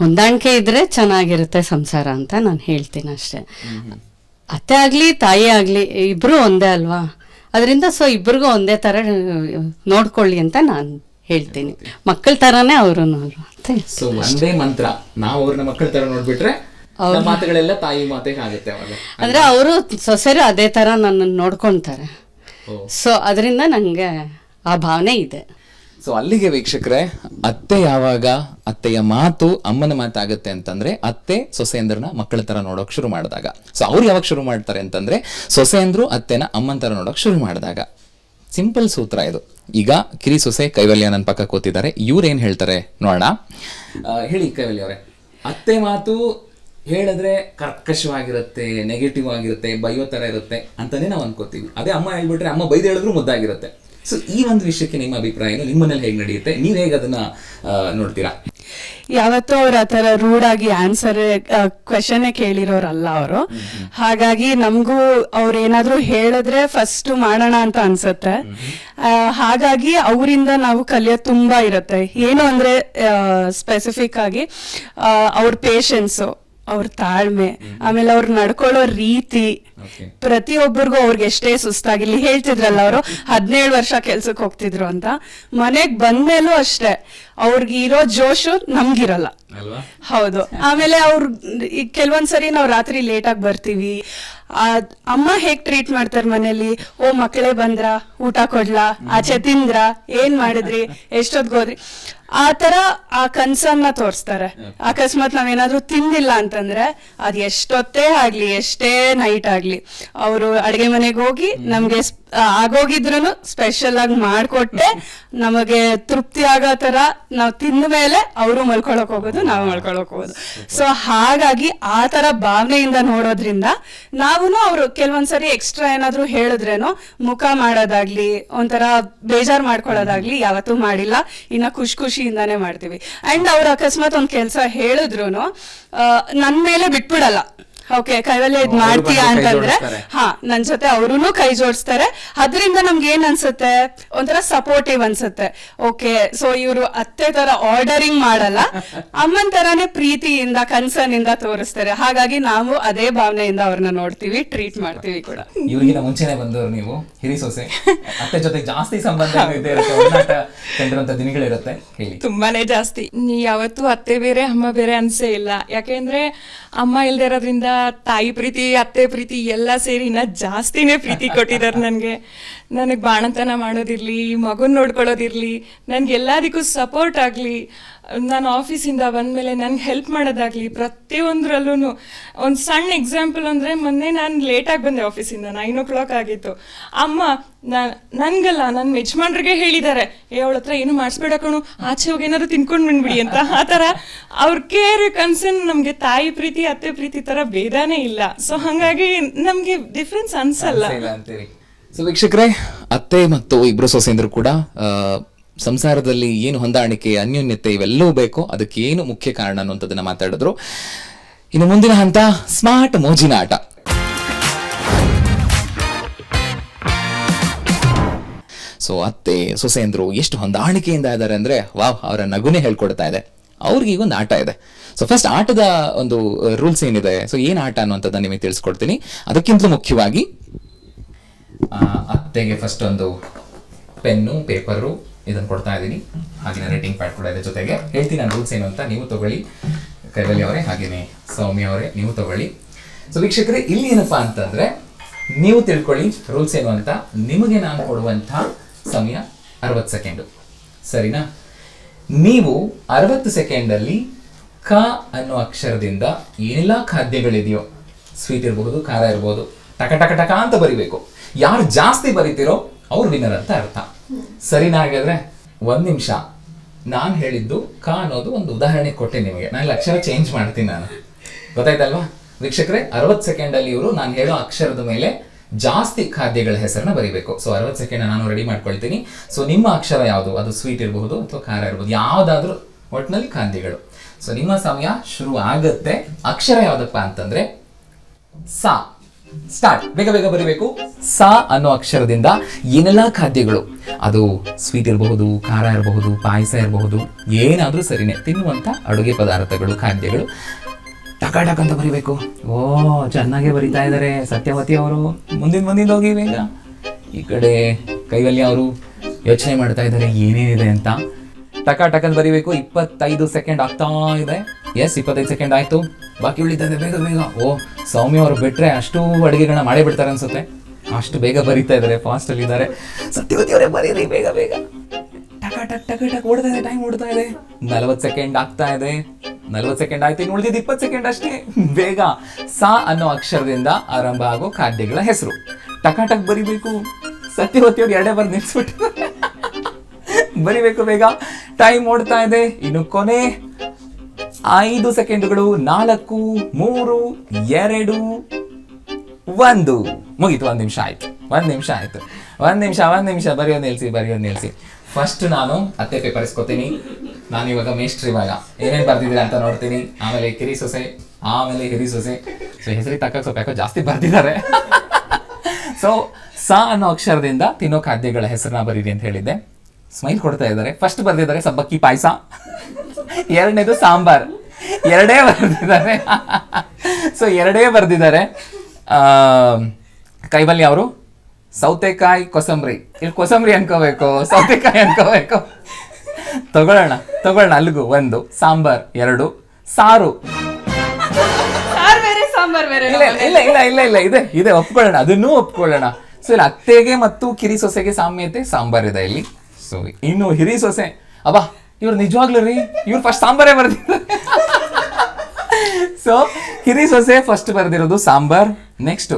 ಹೊಂದಾಣಿಕೆ ಇದ್ರೆ ಚೆನ್ನಾಗಿರುತ್ತೆ ಸಂಸಾರ ಅಂತ ನಾನು ಹೇಳ್ತೀನಿ ಅಷ್ಟೇ. ಅತ್ತೆ ಆಗಲಿ ತಾಯಿ ಆಗಲಿ ಇಬ್ಬರು ಒಂದೇ ಅಲ್ವಾ? ಅದರಿಂದ ಸೊ ಇಬ್ರಿಗೂ ಒಂದೇ ಥರ ನೋಡ್ಕೊಳ್ಳಿ ಅಂತ ನಾನು ಹೇಳ್ತೀನಿ. ಮಕ್ಕಳ ಥರನೇ ಅವರು ಅಂತ ಸೊ ಒಂದೇ ಮಂತ್ರ. ನಾವು ಅವ್ರನ್ನ ಮಕ್ಕಳ ತರ ನೋಡ್ಬಿಟ್ರೆ ಮಾತುಗಳೆಲ್ಲ ತಾಯಿ ಮಾತೆ ಆಗುತ್ತೆ ಅಂದ್ರೆ ಅವರು ಸೊಸೆರು ಅದೇ ಥರ ನನ್ನನ್ನು ನೋಡ್ಕೊತಾರೆ. ಸೊ ಅದರಿಂದ ನನಗೆ ಆ ಭಾವನೆ ಇದೆ. ಸೊ ಅಲ್ಲಿಗೆ ವೀಕ್ಷಕರೇ, ಅತ್ತೆ ಯಾವಾಗ ಅತ್ತೆಯ ಮಾತು ಅಮ್ಮನ ಮಾತಾಗುತ್ತೆ ಅಂತಂದ್ರೆ ಅತ್ತೆ ಸೊಸೆಯಂದ್ರನ ಮಕ್ಕಳ ತರ ನೋಡೋಕ್ ಶುರು ಮಾಡಿದಾಗ. ಸೊ ಅವ್ರು ಯಾವಾಗ ಶುರು ಮಾಡ್ತಾರೆ ಅಂತಂದ್ರೆ ಸೊಸೆಯಂದ್ರು ಅತ್ತೆನ ಅಮ್ಮನ ತರ ನೋಡೋಕ್ ಶುರು ಮಾಡಿದಾಗ. ಸಿಂಪಲ್ ಸೂತ್ರ ಇದು. ಈಗ ಕಿರಿ ಸೊಸೆ ಕೈವಲ್ಯ ನನ್ನ ಪಕ್ಕ ಕೂತಿದ್ದಾರೆ. ಇವ್ರೇನ್ ಹೇಳ್ತಾರೆ ನೋಡೋಣ. ಹೇಳಿ ಕೈವಲ್ಯ ಅವರೇ. ಅತ್ತೆ ಮಾತು ಹೇಳಿದ್ರೆ ಕರ್ಕಶವಾಗಿರುತ್ತೆ ನೆಗೆಟಿವ್ ಆಗಿರುತ್ತೆ, ಬೈಯೋ ಥರ ಇರುತ್ತೆ ಅಂತಾನೆ ನಾವು ಅನ್ಕೋತೀವಿ. ಅದೇ ಅಮ್ಮ ಹೇಳ್ಬಿಟ್ರೆ ಅಮ್ಮ ಬೈದು ಹೇಳಿದ್ರು ಮುದ್ದಾಗಿರುತ್ತೆ. ಸೊ ಈ ಒಂದು ವಿಷಯಕ್ಕೆ ನಿಮ್ಮ ಅಭಿಪ್ರಾಯ ಏನು ನಿಮ್ಮ ಮನೇಲಿ ಹೇಗೆ ನಡೆಯುತ್ತೆ? ನೀವು ಹೇಗೆ ಅದನ್ನ ನೋಡ್ತೀರಾ? ಯಾವತ್ತೂ ಅವ್ರ ಆ ಥರ ರೂಡ್ ಆಗಿ ಆನ್ಸರ್ ಕ್ವೆಶನ್ ಕೇಳಿರೋರಲ್ಲ ಅವರು. ಹಾಗಾಗಿ ನಮಗೂ ಅವ್ರು ಏನಾದರೂ ಹೇಳಿದ್ರೆ ಫಸ್ಟ್ ಮಾಡೋಣ ಅಂತ ಅನ್ಸುತ್ತೆ. ಹಾಗಾಗಿ ಅವರಿಂದ ನಾವು ಕಲಿಯೋದು ತುಂಬಾ ಇರುತ್ತೆ. ಏನು ಅಂದ್ರೆ ಸ್ಪೆಸಿಫಿಕ್ ಆಗಿ ಅವ್ರ ಪೇಷನ್ಸು ಅವ್ರ ತಾಳ್ಮೆ ಆಮೇಲೆ ಅವ್ರ ನಡ್ಕೊಳ್ಳೋ ರೀತಿ. ಪ್ರತಿ ಪ್ರತಿಯೊಬ್ಬರಿಗೂ ಅವ್ರಿಗೆ ಎಷ್ಟೇ ಸುಸ್ತಾಗಿರ್ಲಿ ಹೇಳ್ತಿದ್ರಲ್ಲ ಅವರು ಹದಿನೇಳು ವರ್ಷ ಕೆಲ್ಸಕ್ಕೆ ಹೋಗ್ತಿದ್ರು ಅಂತ. ಮನೆಗ್ ಬಂದ್ಮೇಲೂ ಅಷ್ಟೇ ಅವ್ರಿಗೆ ಇರೋ ಜೋಶು ನಮ್ಗಿರಲ್ಲ. ಹೌದು. ಆಮೇಲೆ ಅವ್ರ ಕೆಲವೊಂದ್ಸರಿ ನಾವು ರಾತ್ರಿ ಲೇಟ್ ಆಗಿ ಬರ್ತೀವಿ. ಆ, ಅಮ್ಮ ಹೇಗ್ ಟ್ರೀಟ್ ಮಾಡ್ತಾರೆ ಮನೇಲಿ? ಓ ಮಕ್ಕಳೇ ಬಂದ್ರ? ಊಟ ಕೊಡ್ಲಾ? ಆಚೆ ತಿಂದ್ರ? ಏನ್ ಮಾಡಿದ್ರಿ? ಎಷ್ಟೊತ್ಗೆ ಹೋದ್ರಿ? ಆ ತರ ಆ ಕನ್ಸನ್ನ ತೋರಿಸ್ತಾರೆ. ಅಕಸ್ಮಾತ್ ನಾವೇನಾದ್ರೂ ತಿಂದಿಲ್ಲ ಅಂತಂದ್ರೆ ಅದ್ ಎಷ್ಟೊತ್ತೇ ಆಗ್ಲಿ ಎಷ್ಟೇ ನೈಟ್ ಆಗ್ಲಿ ಅವರು ಅಡಿಗೆ ಮನೆಗೆ ಹೋಗಿ ನಮ್ಗೆ ಆಗೋಗಿದ್ರು ಸ್ಪೆಷಲ್ ಆಗಿ ಮಾಡ್ಕೊಟ್ಟೆ. ನಮಗೆ ತೃಪ್ತಿ ಆಗೋ ತರ ನಾವು ತಿಂದ ಮೇಲೆ ಅವರು ಮಲ್ಕೊಳಕ್ ಹೋಗೋದು ನಾವು ಮಲ್ಕೊಳಕ್ ಹೋಗೋದು. ಸೊ ಹಾಗಾಗಿ ಆ ತರ ಭಾವನೆಯಿಂದ ನೋಡೋದ್ರಿಂದ ನಾವು ಅವರು ಕೆಲವೊಂದ್ಸರಿ ಎಕ್ಸ್ಟ್ರಾ ಏನಾದ್ರೂ ಹೇಳಿದ್ರೇನು ಮುಖ ಮಾಡೋದಾಗ್ಲಿ ಒಂಥರ ಬೇಜಾರ್ ಮಾಡ್ಕೊಳ್ಳೋದಾಗ್ಲಿ ಯಾವತ್ತೂ ಮಾಡಿಲ್ಲ. ಇನ್ನ ಖುಷಿ ಖುಷಿಯಿಂದಾನೇ ಮಾಡ್ತೀವಿ. ಅಂಡ್ ಅವ್ರು ಅಕಸ್ಮಾತ್ ಒಂದು ಕೆಲಸ ಹೇಳಿದ್ರು ನನ್ನ ಮೇಲೆ ಬಿಟ್ಬಿಡಲ್ಲ. ಓಕೆ ಕೈವಲ್ಯ ಇದ್ ಮಾಡ್ತೀಯ ಅಂತಂದ್ರೆ ಹಾ ನನ್ ಜೊತೆ ಅವ್ರು ಕೈ ಜೋಡಿಸ್ತಾರೆ. ಅದರಿಂದ ನಮ್ಗೆ ಏನ್ ಅನ್ಸುತ್ತೆ? ಒಂಥರ ಸಪೋರ್ಟಿವ್ ಅನ್ಸುತ್ತೆ. ಓಕೆ ಸೊ ಇವರು ಅತ್ತೆ ತರ ಆರ್ಡರಿಂಗ್ ಮಾಡಲ್ಲ ಅಮ್ಮನ್ ತರಾನೇ ಪ್ರೀತಿಯಿಂದ ಕನ್ಸರ್ನ್ ಇಂದ ತೋರಿಸ್ತಾರೆ. ಹಾಗಾಗಿ ನಾವು ಅದೇ ಭಾವನೆಯಿಂದ ಅವ್ರನ್ನ ನೋಡ್ತೀವಿ ಟ್ರೀಟ್ ಮಾಡ್ತೀವಿ ಕೂಡ. ಇವ್ರಿಗಿನ ಮುಂಚೆನೆ ಬಂದವರು ನೀವು ಹಿರಿ ಸೊಸೆ. ಅತ್ತೆ ಜೊತೆ ಜಾಸ್ತಿ ಸಂಬಂಧ ಕಂಡಿರುವಂತ ದಿನಗಳಿರುತ್ತೆ. ತುಂಬಾನೇ ಜಾಸ್ತಿ. ನೀ ಯಾವತ್ತೂ ಅತ್ತೆ ಬೇರೆ ಅಮ್ಮ ಬೇರೆ ಅನ್ಸೇ ಇಲ್ಲ. ಯಾಕೆಂದ್ರೆ ಅಮ್ಮ ಇಲ್ದೇ ಇರೋದ್ರಿಂದ ತಾಯಿ ಪ್ರೀತಿ ಅತ್ತೆ ಪ್ರೀತಿ ಎಲ್ಲ ಸೇರಿ ಇನ್ನ ಜಾಸ್ತಿನೇ ಪ್ರೀತಿ ಕೊಟ್ಟಿದ್ದಾರೆ ನನಗೆ. ನನಗೆ ಬಾಣಂತನ ಮಾಡೋದಿರ್ಲಿ, ಮಗುನ್ ನೋಡ್ಕೊಳ್ಳೋದಿರ್ಲಿ, ನನಗೆ ಎಲ್ಲದಕ್ಕೂ ಸಪೋರ್ಟ್ ಆಗಲಿ. ನಾನು ಆಫೀಸಿಂದ ಬಂದಮೇಲೆ ನನಗೆ ಹೆಲ್ಪ್ ಮಾಡೋದಾಗ್ಲಿ ಪ್ರತಿಯೊಂದರಲ್ಲೂ ಒಂದು ಸಣ್ಣ ಎಕ್ಸಾಂಪಲ್ ಅಂದರೆ ಮೊನ್ನೆ ನಾನು ಲೇಟಾಗಿ ಬಂದೆ ಆಫೀಸಿಂದ ನೈನ್ ಓ ಕ್ಲಾಕ್ ಆಗಿತ್ತು. ಅಮ್ಮ ನನ್ಗಲ್ಲ ನನ್ನ ಯಜಮಾನ್ರಿಗೆ ಹೇಳಿದ್ದಾರೆ ಏ, ಅವಳ ಹತ್ರ ಏನು ಮಾಡಿಸ್ಬೇಡ ಕಣು, ಆಚೆ ಹೋಗಿ ಏನಾದ್ರು ತಿನ್ಕೊಂಡು ಬಂದ್ಬಿಡಿ ಅಂತ. ಆ ಥರ ಅವ್ರ ಕೇರ್ ಕನ್ಸರ್ನ್ ನಮಗೆ ತಾಯಿ ಪ್ರೀತಿ, ಅತ್ತೆ ಪ್ರೀತಿ ಥರ ಭೇದಾನೇ ಇಲ್ಲ. ಸೊ ಹಾಗಾಗಿ ನಮಗೆ ಡಿಫ್ರೆನ್ಸ್ ಅನ್ಸಲ್ಲ. ಅಂತೀರಿ. ಸೊ ವೀಕ್ಷಕರೇ, ಅತ್ತೆ ಮತ್ತು ಇಬ್ರು ಸೊಸೆಂದ್ರು ಕೂಡ ಸಂಸಾರದಲ್ಲಿ ಏನು ಹೊಂದಾಣಿಕೆ, ಅನ್ಯೋನ್ಯತೆ ಇವೆಲ್ಲವೂ ಬೇಕು. ಅದಕ್ಕೆ ಏನು ಮುಖ್ಯ ಕಾರಣ ಅನ್ನುವಂಥದ್ದನ್ನ ಮಾತಾಡಿದ್ರು. ಇನ್ನು ಮುಂದಿನ ಹಂತ, ಸ್ಮಾರ್ಟ್ ಮೋಜಿನ ಆಟ. ಸೊ ಅತ್ತೆ ಸೊಸೆಂದ್ರು ಎಷ್ಟು ಹೊಂದಾಣಿಕೆಯಿಂದ ಇದ್ದಾರೆ ಅಂದ್ರೆ, ವಾವ್, ಅವರ ನಗುನೇ ಹೇಳ್ಕೊಡ್ತಾ ಇದೆ. ಅವ್ರಿಗೆ ಈಗ ಒಂದು ಆಟ ಇದೆ. ಸೊ ಫಸ್ಟ್ ಆಟದ ಒಂದು ರೂಲ್ಸ್ ಏನಿದೆ? ಸೊ ಏನ್ ಆಟ ಅನ್ನುವಂಥದ್ದನ್ನ ನಿಮಗೆ ತಿಳಿಸ್ಕೊಡ್ತೀನಿ. ಅದಕ್ಕಿಂತಲೂ ಮುಖ್ಯವಾಗಿ ಅತ್ತೆಗೆ ಫಸ್ಟ್ ಒಂದು ಪೆನ್ನು ಪೇಪರು ಇದನ್ನು ಕೊಡ್ತಾ ಇದ್ದೀನಿ. ಹಾಗೆ ರೇಟಿಂಗ್ ಪ್ಯಾಡ್ ಕೂಡ ಇದೆ ಜೊತೆಗೆ. ಹೇಳ್ತೀನಿ ನಾನು ರೂಲ್ಸ್ ಏನು ಅಂತ, ನೀವು ತಗೊಳ್ಳಿ. ಕೈವಲ್ಲಿ ಅವರೇ ಹಾಗೆಯೇ ಸೌಮ್ಯ ಅವರೇ, ನೀವು ತಗೊಳ್ಳಿ. ಸೊ ವೀಕ್ಷಕರೇ, ಇಲ್ಲಿ ಏನಪ್ಪಾ ಅಂತಂದ್ರೆ, ನೀವು ತಿಳ್ಕೊಳ್ಳಿ ರೂಲ್ಸ್ ಏನು ಅಂತ. ನಿಮಗೆ ನಾನು ಕೊಡುವಂಥ ಸಮಯ ಅರವತ್ತು ಸೆಕೆಂಡು ಸರಿನಾ? ನೀವು ಅರವತ್ತು ಸೆಕೆಂಡಲ್ಲಿ ಕ ಅನ್ನೋ ಅಕ್ಷರದಿಂದ ಏನೆಲ್ಲ ಖಾದ್ಯಗಳಿದೆಯೋ ಸ್ವೀಟ್ ಇರಬಹುದು ಖಾರ ಇರಬಹುದು ಟಕ ಟಕ ಟಕ ಅಂತ ಬರಿಬೇಕು. ಯಾರು ಜಾಸ್ತಿ ಬರಿತೀರೋ ಅವ್ರು ವಿನ್ನರ್ ಅಂತ ಅರ್ಥ. ಸರಿನಾ ಹಾಗಾದ್ರೆ ಒಂದ್ ನಿಮಿಷ. ನಾನು ಹೇಳಿದ್ದು ಕ ಅನ್ನೋದು ಒಂದು ಉದಾಹರಣೆ ಕೊಟ್ಟೆ ನಿಮಗೆ. ನಾನು ಅಕ್ಷರ ಚೇಂಜ್ ಮಾಡ್ತೀನಿ ನಾನು. ಗೊತ್ತಾಯ್ತಲ್ವಾ? ವೀಕ್ಷಕರೇ, ಅರವತ್ತು ಸೆಕೆಂಡ್ ಅಲ್ಲಿ ಇವರು ನಾನು ಹೇಳೋ ಅಕ್ಷರದ ಮೇಲೆ ಜಾಸ್ತಿ ಖಾದ್ಯಗಳ ಹೆಸರನ್ನ ಬರಿಬೇಕು. ಸೊ ಅರವತ್ತು ಸೆಕೆಂಡ್ ನಾನು ರೆಡಿ ಮಾಡ್ಕೊಳ್ತೀನಿ. ಸೊ ನಿಮ್ಮ ಅಕ್ಷರ ಯಾವುದು? ಅದು ಸ್ವೀಟ್ ಇರಬಹುದು ಅಥವಾ ಖಾರ ಇರಬಹುದು. ಯಾವ್ದಾದ್ರೂ ಒಟ್ಟಿನಲ್ಲಿ ಖಾದ್ಯಗಳು. ಸೊ ನಿಮ್ಮ ಸಮಯ ಶುರು ಆಗುತ್ತೆ. ಅಕ್ಷರ ಯಾವುದಪ್ಪ ಅಂತಂದ್ರೆ ಸಾ. ಸ್ಟಾರ್ಟ್. ಬೇಗ ಬೇಗ ಬರಿಬೇಕು. ಸಾ ಅನ್ನೋ ಅಕ್ಷರದಿಂದ ಏನೆಲ್ಲ ಖಾದ್ಯಗಳು? ಅದು ಸ್ವೀಟ್ ಇರಬಹುದು, ಖಾರ ಇರಬಹುದು, ಪಾಯಸ ಇರಬಹುದು, ಏನಾದ್ರೂ ಸರಿನೇ. ತಿನ್ನುವಂತ ಅಡುಗೆ ಪದಾರ್ಥಗಳು, ಖಾದ್ಯಗಳು. ಟಕ ಟಕ ಅಂತ ಬರಿಬೇಕು. ಓ, ಚೆನ್ನಾಗೆ ಬರಿತಾ ಇದ್ದಾರೆ ಸತ್ಯವತಿ ಅವರು. ಮುಂದಿನ ಮುಂದಿನ ಹೋಗಿ ಬೇಗ. ಈ ಕಡೆ ಕೈವಲ್ಯ ಅವರು ಯೋಚನೆ ಮಾಡ್ತಾ ಇದ್ದಾರೆ ಏನೇನಿದೆ ಅಂತ. ಟಕ ಟಕ ಅಂತ ಬರಿಬೇಕು. ಇಪ್ಪತ್ತೈದು ಸೆಕೆಂಡ್ ಆಗ್ತಾ ಇದೆ. ಎಸ್ ಇಪ್ಪತ್ತೈದು ಸೆಕೆಂಡ್ ಆಯ್ತು. ಬಾಕಿ ಉಳಿತದೆ ಬೇಗ ಬೇಗ ಓ, ಸೌಮ್ಯ ಅವರು ಬಿಟ್ಟರೆ ಅಷ್ಟು ಅಡುಗೆಗಳನ್ನ ಮಾಡೇ ಬಿಡ್ತಾರೆ ಅನ್ಸುತ್ತೆ. ಅಷ್ಟು ಬೇಗ ಬರೀತಾ ಇದ್ದಾರೆ ಫಾಸ್ಟ್ ಅಲ್ಲಿ ಇದ್ದಾರೆ ಸತ್ಯವತಿ ಅವರೇ, ಬರೀರಿ, ಬೇಗ ಬೇಗ. ಟಕ, ಟಕ್ ಟಕ, ಟಕ್, ಓಡ್ತಾ ಇದೆ ಟೈಮ್ ಓಡ್ತಾ ಇದೆ. ನಲವತ್ತು ಸೆಕೆಂಡ್ ಆಗ್ತಾ ಇದೆ. ನಲವತ್ತು ಸೆಕೆಂಡ್ ಆಯ್ತು, ಇನ್ನು ಉಳಿದಿದ್ದು ಇಪ್ಪತ್ತು ಸೆಕೆಂಡ್ ಅಷ್ಟೇ. ಬೇಗ. ಸಾ ಅನ್ನೋ ಅಕ್ಷರದಿಂದ ಆರಂಭ ಆಗೋ ಖಾದ್ಯಗಳ ಹೆಸರು. ಟಕ, ಟಕ್, ಬರಿಬೇಕು. ಸತ್ಯವತಿಯವ್ರು ಎರಡೇ ಬರ್ ನಿಲ್ಸ್ಬಿಟ್ಟು ಬರಿಬೇಕು, ಬೇಗ. ಟೈಮ್ ಓಡ್ತಾ ಇದೆ. ಇನ್ನು ಕೊನೆ. ಐದು ಸೆಕೆಂಡುಗಳು, ನಾಲ್ಕು, ಮೂರು, ಎರಡು, ಒಂದು. ಮುಗೀತು, ಒಂದು ನಿಮಿಷ ಆಯ್ತು. ಒಂದು ನಿಮಿಷ ಆಯ್ತು. ಒಂದು ನಿಮಿಷ ಒಂದು ನಿಮಿಷ. ಬರೆಯೋದು ನಿಲ್ಸಿ ಬರೆಯೋದು ನಿಲ್ಸಿ. ಫಸ್ಟ್ ನಾನು ಅತ್ತೆ ಪೇಪರ್ ಇಸ್ಕೋತೀನಿ. ನಾನು ಇವಾಗ ಮೇಸ್ಟ್ರಿ ಇವಾಗ. ಏನೇನು ಬರ್ದಿದ್ದೀರಾ ಅಂತ ನೋಡ್ತೀನಿ. ಆಮೇಲೆ ಕಿರಿ ಸೊಸೆ, ಆಮೇಲೆ ಹಿರಿ ಸೊಸೆ. ಸೊ ಹೆಸರಿ ತಕ್ಕ ಸ್ವಲ್ಪ ಯಾಕೋ ಜಾಸ್ತಿ ಬರ್ದಿದ್ದಾರೆ. ಸೊ ಸ ಅನ್ನೋ ಅಕ್ಷರದಿಂದ ತಿನ್ನೋ ಖಾದ್ಯಗಳ ಹೆಸರನ್ನ ಬರೀರಿ ಅಂತ ಹೇಳಿದ್ದೆ. ಸ್ಮೈಲ್ ಕೊಡ್ತಾ ಇದ್ದಾರೆ. ಫಸ್ಟ್ ಬರ್ದಿದ್ದಾರೆ ಸಬ್ಬಕ್ಕಿ ಪಾಯಸ. ಎರಡನೇದು ಸಾಂಬಾರ್. ಎರಡೇ ಬರ್ದಿದ್ದಾರೆ. ಸೊ ಎರಡೇ ಬರೆದಿದ್ದಾರೆ. ಆ, ಕೈವಲ್ಯ ಅವರು ಸೌತೆಕಾಯಿ ಕೊಸಂಬರಿ. ಇಲ್ಲಿ ಕೊಸಂಬರಿ ಅನ್ಕೋಬೇಕು. ಸೌತೆಕಾಯಿ ಅನ್ಕೋಬೇಕು. ತಗೊಳ್ಳೋಣ ತಗೊಳ್ಳೋಣ ಅಲ್ಲಿಗೂ ಒಂದು. ಸಾಂಬಾರ್ ಎರಡು. ಸಾರು. ಸಾರ್ ಬೇರೆ ಸಾಂಬಾರ್ ಬೇರೆ ಇಲ್ಲ ಇಲ್ಲ ಇಲ್ಲ ಇಲ್ಲ ಇಲ್ಲ. ಇದೆ ಇದೆ ಒಪ್ಕೊಳ್ಳೋಣ. ಅದನ್ನೂ ಒಪ್ಕೊಳ್ಳೋಣ. ಸೊ ಇಲ್ಲಿ ಅತ್ತೆಗೆ ಮತ್ತು ಕಿರಿ ಸೊಸೆಗೆ ಸಾಮ್ಯತೆ ಸಾಂಬಾರ್ ಇದೆ ಇಲ್ಲಿ. ಸೊ ಇನ್ನು ಹಿರಿ ಸೊಸೆ. ಅಬ್ಬಾ ಇವ್ರು ನಿಜವಾಗ್ಲೂ ರೀ? ಇವ್ರು ಫಸ್ಟ್ ಸಾಂಬಾರೇ ಬರ್ದಿದ್ದಾರೆ ಸೊ ಹಿರಿ ಸೊಸೆ ಫಸ್ಟ್ ಬರ್ದಿರೋದು ಸಾಂಬಾರ್ ನೆಕ್ಸ್ಟ್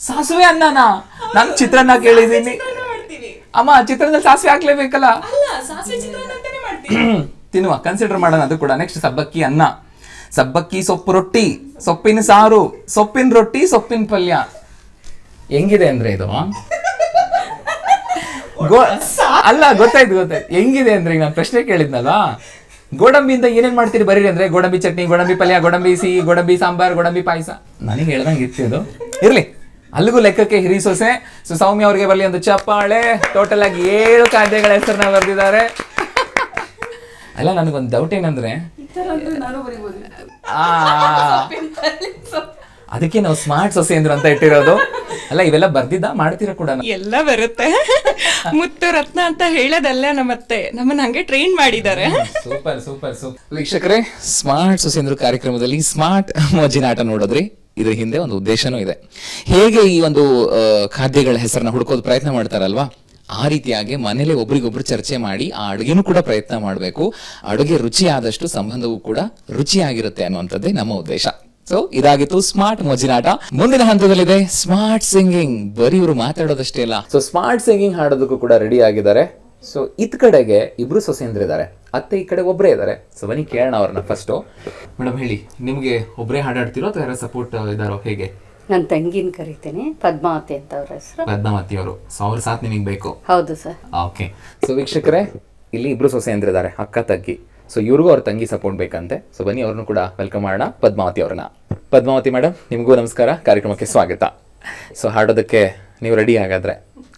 ಸಾಸಿವೆ ಅನ್ನನಾ. ನಾನು ಚಿತ್ರಾನ್ನ ಕೇಳಿದೀನಿ ಅಮ್ಮ ಚಿತ್ರದಲ್ಲಿ ಸಾಸಿವೆ ಹಾಕ್ಲೇಬೇಕಲ್ಲ? ತಿನ್ನುವ ಕನ್ಸಿಡರ್ ಮಾಡೋಣ ಅದು ಕೂಡ. ನೆಕ್ಸ್ಟ್ ಸಬ್ಬಕ್ಕಿ ಅನ್ನ. ಸಬ್ಬಕ್ಕಿ ಸೊಪ್ಪು ರೊಟ್ಟಿ ಸೊಪ್ಪಿನ ಸಾರು ಸೊಪ್ಪಿನ ರೊಟ್ಟಿ ಸೊಪ್ಪಿನ ಪಲ್ಯ. ಹೆಂಗಿದೆ ಅಂದ್ರೆ ಇದು? ಅಲ್ಲ ಗೊತ್ತಾಯ್ತು ಗೊತ್ತಾಯ್ತು. ಹೆಂಗಿದೆ ಅಂದ್ರೆ ಈಗ ನಾನು ಪ್ರಶ್ನೆ ಕೇಳಿದ್ನಲ್ಲ? ಗೋಡಂಬಿಯಿಂದ ಏನೇನ್ ಮಾಡ್ತೀರಿ ಬರೀರಿ ಅಂದ್ರೆ ಗೋಡಂಬಿ ಚಟ್ನಿ ಗೋಡಂಬಿ ಪಲ್ಯ ಗೋಡಂಬಿ ಸಿಹಿ ಗೋಡಂಬಿ ಸಾಂಬಾರ್ ಗೋಡಂಬಿ ಪಾಯಸ. ನನಗೆ ಹೇಳ್ದಂಗೆ ಇತ್ತು ಅದು ಇರ್ಲಿ. ಅಲ್ಲಿಗೂ ಲೆಕ್ಕಕ್ಕೆ ಹಿರಿ ಸೊಸೆ. ಸೊ ಸೌಮ್ಯ ಅವ್ರಿಗೆ ಬರಲಿ ಒಂದು ಚಪ್ಪಾಳೆ. ಟೋಟಲ್ ಆಗಿ ಏಳು ಖಾದ್ಯಗಳ ಹೆಸರನ್ನ ಬರೆದಿದ್ದಾರೆ. ಅಲ್ಲ ನನಗೊಂದು ಡೌಟ್ ಏನಂದ್ರೆ ಆ, ಅದಕ್ಕೆ ನಾವು ಸ್ಮಾರ್ಟ್ ಸೊಸೆ ಅಂದ್ರು ಅಂತ ಇಟ್ಟಿರೋದು. ಅಲ್ಲ ಇವೆಲ್ಲ ಬರ್ದಿದ್ದ? ಮಾಡ್ತೀರಾ ಕೂಡ ಎಲ್ಲ ಬರುತ್ತೆ. ಮುತ್ತು ರತ್ನ ಅಂತ ಹೇಳೋದಲ್ಲ ನಮ್ಮತ್ತೆ. ನಮ್ಮನ್ನ ಹಂಗೆ ಟ್ರೈನ್ ಮಾಡಿದ್ದಾರೆ. ಸೂಪರ್ ಸೂಪರ್ ಸೂಪರ್ ವೀಕ್ಷಕರೇ ಸ್ಮಾರ್ಟ್ ಸುಸೇಂದ್ರ ಕಾರ್ಯಕ್ರಮದಲ್ಲಿ ಸ್ಮಾರ್ಟ್ ಮೋಜಿನಾಟ ನೋಡಿದ್ರಿ. ಇದ್ರ ಹಿಂದೆ ಒಂದು ಉದ್ದೇಶನೂ ಇದೆ. ಹೇಗೆ ಈ ಒಂದು ಖಾದ್ಯಗಳ ಹೆಸರನ್ನ ಹುಡುಕೋದು ಪ್ರಯತ್ನ ಮಾಡ್ತಾರಲ್ವಾ? ಆ ರೀತಿಯಾಗಿ ಮನೇಲಿ ಒಬ್ರಿಗೊಬ್ರು ಚರ್ಚೆ ಮಾಡಿ ಆ ಅಡುಗೆನೂ ಕೂಡ ಪ್ರಯತ್ನ ಮಾಡಬೇಕು. ಅಡುಗೆ ರುಚಿಯಾದಷ್ಟು ಸಂಬಂಧವೂ ಕೂಡ ರುಚಿಯಾಗಿರುತ್ತೆ ಅನ್ನುವಂಥದ್ದೇ ನಮ್ಮ ಉದ್ದೇಶ. ಸೊ ಇದಾಗಿತ್ತು ಸ್ಮಾರ್ಟ್ ಮೋಜಿನಾಟ ಮುಂದಿನ ಹಂತದಲ್ಲಿದೆ ಸ್ಮಾರ್ಟ್ ಸಿಂಗಿಂಗ್. ಬರೀ ಇವರು ಮಾತಾಡೋದಷ್ಟೇ ಇಲ್ಲ ಸೊ ಸ್ಮಾರ್ಟ್ ಸಿಂಗಿಂಗ್ ಹಾಡೋದಕ್ಕೂ ಕೂಡ ರೆಡಿ ಆಗಿದ್ದಾರೆ. ಸೊ ಇತ್ ಕಡೆಗೆ ಇಬ್ರು ಸೊಸೆಯಂದ್ರಿದ್ದಾರೆ ಅತ್ತೆ ಈ ಕಡೆ ಒಬ್ಬರೇ ಇದ್ದಾರೆ. ಸೊ ಬನ್ನಿ ಕೇಳೋಣ ಅವ್ರನ್ನ ಫಸ್ಟು ಮೇಡಮ್ ಹೇಳಿ. ನಿಮಗೆ ಒಬ್ಬರೇ ಹಾಡಾಡ್ತಿರೋ ಅಥವಾ ಯಾರೋ ಸಪೋರ್ಟ್ ಇದಾರೋ ಹೇಗೆ? ನನ್ನ ತಂಗಿನ ಕರಿತೀನಿ. ಪದ್ಮಾವತಿ ಅಂತ ಅವ್ರ ಹೆಸರು. ಪದ್ಮಾವತಿ ಅವರು. ಸೊ ಅವ್ರ ಸಾಥ್ ನಿಮಗೆ ಬೇಕು. ಹೌದು ಸರ್. ಓಕೆ ಸೊ ವೀಕ್ಷಕರೇ ಇಲ್ಲಿ ಇಬ್ರು ಸೊಸೆಯಂದ್ರಿದ್ದಾರೆ ಅಕ್ಕ ತಂಗಿ ಸೊ ಇವ್ರಿಗೂ ಅವ್ರ ತಂಗಿ ಸಪೋರ್ಟ್ ಬೇಕಂತೆ. ಸೊ ಬನ್ನಿ, ಅವ್ರನ್ನೂ ಕೂಡ ವೆಲ್ಕಮ್ ಮಾಡೋಣ. ಪದ್ಮಾವತಿ ಅವ್ರನ್ನ. ಪದ್ಮಾವತಿ ಮೇಡಮ್, ನಿಮಗೂ ನಮಸ್ಕಾರ. ಕಾರ್ಯಕ್ರಮಕ್ಕೆ ಸ್ವಾಗತ. ಸೊ ಹಾಡೋದಕ್ಕೆ ನೀವು ರೆಡಿ ಹಾಗಾದ್ರೆ.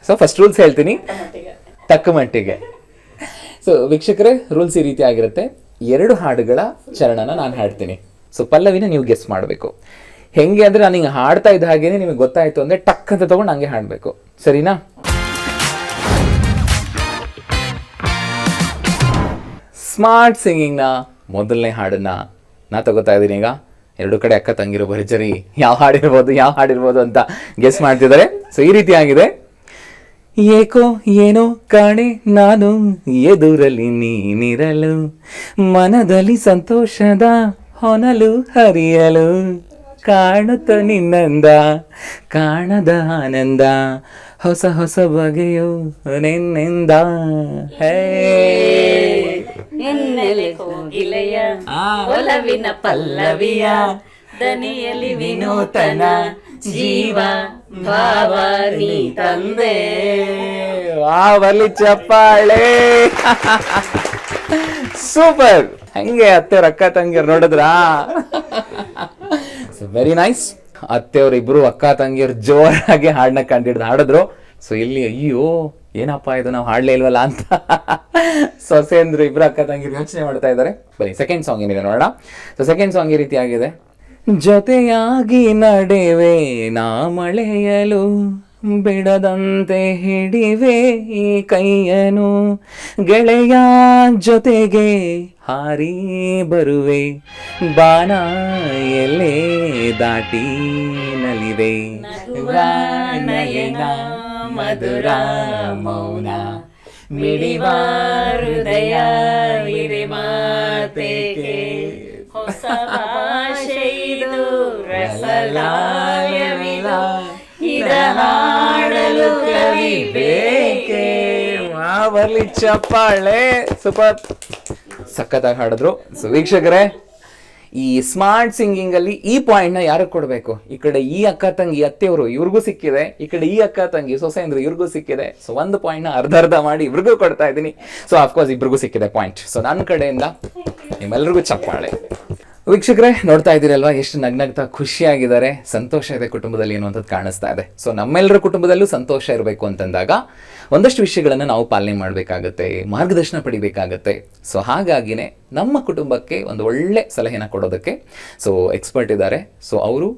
ಸೊ ಫಸ್ಟ್ ರೂಲ್ಸ್ ಹೇಳ್ತೀನಿ. ತಕ್ಕ ಮಟ್ಟಿಗೆ. ಸೊ ವೀಕ್ಷಕರೇ ರೂಲ್ಸ್ ಈ ರೀತಿ ಆಗಿರುತ್ತೆ. ಎರಡು ಹಾಡುಗಳ ಚರಣನ ನಾನು ಹಾಡ್ತೀನಿ. ಸೊ ಪಲ್ಲವಿನ ನೀವು ಗೆಸ್ ಮಾಡಬೇಕು. ಹೆಂಗೆ ಅಂದ್ರೆ ನಾನು ಹಿಂಗೆ ಹಾಡ್ತಾ ಇದ್ದ ಹಾಗೇನೆ ನಿಮಗೆ ಗೊತ್ತಾಯ್ತು ಅಂದ್ರೆ ಟಕ್ ಅಂತ ತಗೊಂಡು ಹಂಗೆ ಹಾಡಬೇಕು. ಸರಿನಾ? ಸ್ಮಾರ್ಟ್ ಸಿಂಗಿಂಗ್ನ ಮೊದಲನೇ ಹಾಡನ್ನ ನಾ ತಗೋತಾ ಇದ್ದೀನಿ ಈಗ. ಎರಡು ಕಡೆ ಅಕ್ಕ ತಂಗಿರೋ ಭರ್ಜರಿ ಯಾವ ಹಾಡಿರ್ಬೋದು ಯಾವ ಹಾಡಿರ್ಬೋದು ಅಂತ ಗೆಸ್ ಮಾಡ್ತಿದ್ದಾರೆ. ಸೊ ಈ ರೀತಿ ಆಗಿದೆ. ಏಕೋ, ಏನೋ ಕಾಣೆ, ನಾನು ಎದುರಲ್ಲಿ ನೀನಿರಲು, ಮನದಲ್ಲಿ ಸಂತೋಷದ ಹೊನಲು ಹರಿಯಲು, ಕಾಣುತ್ತ ನಿನ್ನಂದ, ಕಾಣದ ಆನಂದ, ಹೊಸ ಹೊಸ ಬಗೆಯು ನಿನ್ನಿಂದ. ಹೇ! ಕೋಗಿಲೆಯ ಒಲವಿನ ಪಲ್ಲವಿಯ, ದನಿಯಲ್ಲಿ ವಿನೂತನ ಜೀವ ಭಾವ ನೀ ತಂದೆ. ಬರ್ಲಿ ಚಪ್ಪಾಳೆ. ಸೂಪರ್ ಹಂಗೆ ಅತ್ತೆ ಅಕ್ಕ ತಂಗಿಯರು ನೋಡಿದ್ರಾ? ವೆರಿ ನೈಸ್ ಅತ್ತೆಯವ್ರು ಇಬ್ರು ಅಕ್ಕ ತಂಗಿಯರು ಜೋರಾಗಿ ಹಾಡನ್ನ ಕಂಡಿಡ್ದು ಹಾಡಿದ್ರು. ಸೊ ಇಲ್ಲಿ ಅಯ್ಯೋ ಏನಪ್ಪ ಇದು, ನಾವು ಹಾಡ್ಲೇ ಇಲ್ವಲ್ಲ ಅಂತ. ಸೊಸೆ ಇಬ್ಬರು ಅಕ್ಕ ತಂಗಿರು ಯೋಚನೆ ಮಾಡ್ತಾ ಇದ್ದಾರೆ. ಬರಿ ಸೆಕೆಂಡ್ ಸಾಂಗ್ ಏನಿದೆ ನೋಡೋಣ. ಸೊ ಸೆಕೆಂಡ್ ಸಾಂಗ್ ಈ ರೀತಿ ಆಗಿದೆ. ಜೊತೆಯಾಗಿ ನಡೆವೆ ನಾ ಮಳೆಯಲು, ಬಿಡದಂತೆ ಹಿಡಿವೆ ಈ ಕೈಯನು ಗೆಳೆಯ ಜೊತೆಗೆ ಹಾರಿ ಬರುವೆ ಬಾಣ ಎಲ್ಲೇ ದಾಟಿ ನಲಿವೆ. ಮಧುರ ಮೌನ ಮಿಡಿವ ಹೃದಯ ಮಾತೇಕೆ ಹೊಸ ಭಾಷೆಯಿದು ಇದು. ಹಾಡಲು ಕವಿ ಬೇಕೆ? ಬರ್ಲಿ ಚಪ್ಪಾಳೆ. ಸೂಪರ್. ಸಖತ್ತಾಗಿ ಹಾಡಿದ್ರು. ಸೊ, ವೀಕ್ಷಕರೇ ಈ ಸ್ಮಾರ್ಟ್ ಸಿಂಗಿಂಗ್ ಅಲ್ಲಿ ಈ ಪಾಯಿಂಟ್ನ ಯಾರಿಗೆ ಕೊಡಬೇಕು? ಈ ಕಡೆ ಈ ಅಕ್ಕ ತಂಗಿ ಅತ್ತೆಯವರು ಇವ್ರಿಗೂ ಸಿಕ್ಕಿದೆ. ಈ ಕಡೆ ಈ ಅಕ್ಕ ತಂಗಿ ಸೊಸೆಂದ್ರು ಇವ್ರಿಗೂ ಸಿಕ್ಕಿದೆ. ಸೊ ಒಂದು ಪಾಯಿಂಟ್ನ ಅರ್ಧ ಅರ್ಧ ಮಾಡಿ ಇವ್ರಿಗೂ ಕೊಡ್ತಾ ಇದ್ದೀನಿ. ಸೊ ಅಫ್ಕೋರ್ಸ್ ಇಬ್ರಿಗೂ ಸಿಕ್ಕಿದೆ ಪಾಯಿಂಟ್ ಸೊ ನನ್ನ ಕಡೆಯಿಂದ ನಿಮ್ಮೆಲ್ಲರಿಗೂ ಚಪ್ಪಾಳೆ. ವೀಕ್ಷಕರೇ, ನೋಡ್ತಾ ಇದ್ದೀರಲ್ವಾ? ಎಷ್ಟು ನಗ್ನಗ್ತಾ ಖುಷಿಯಾಗಿದ್ದಾರೆ. ಸಂತೋಷ ಇದೆ ಕುಟುಂಬದಲ್ಲಿ ಅನ್ನುವಂಥದ್ದು ಕಾಣಿಸ್ತಾ ಇದೆ. ಸೊ ನಮ್ಮೆಲ್ಲರ ಕುಟುಂಬದಲ್ಲೂ ಸಂತೋಷ ಇರಬೇಕು ಅಂತಂದಾಗ ಒಂದಷ್ಟು ವಿಷಯಗಳನ್ನು ನಾವು ಪಾಲನೆ ಮಾಡಬೇಕಾಗತ್ತೆ, ಮಾರ್ಗದರ್ಶನ ಪಡಿಬೇಕಾಗತ್ತೆ. ಸೊ ಹಾಗಾಗಿನೇ ನಮ್ಮ ಕುಟುಂಬಕ್ಕೆ ಒಂದು ಒಳ್ಳೆ ಸಲಹೆನ ಕೊಡೋದಕ್ಕೆ ಸೊ ಎಕ್ಸ್ಪರ್ಟ್ ಇದ್ದಾರೆ. ಸೊ ಅವರು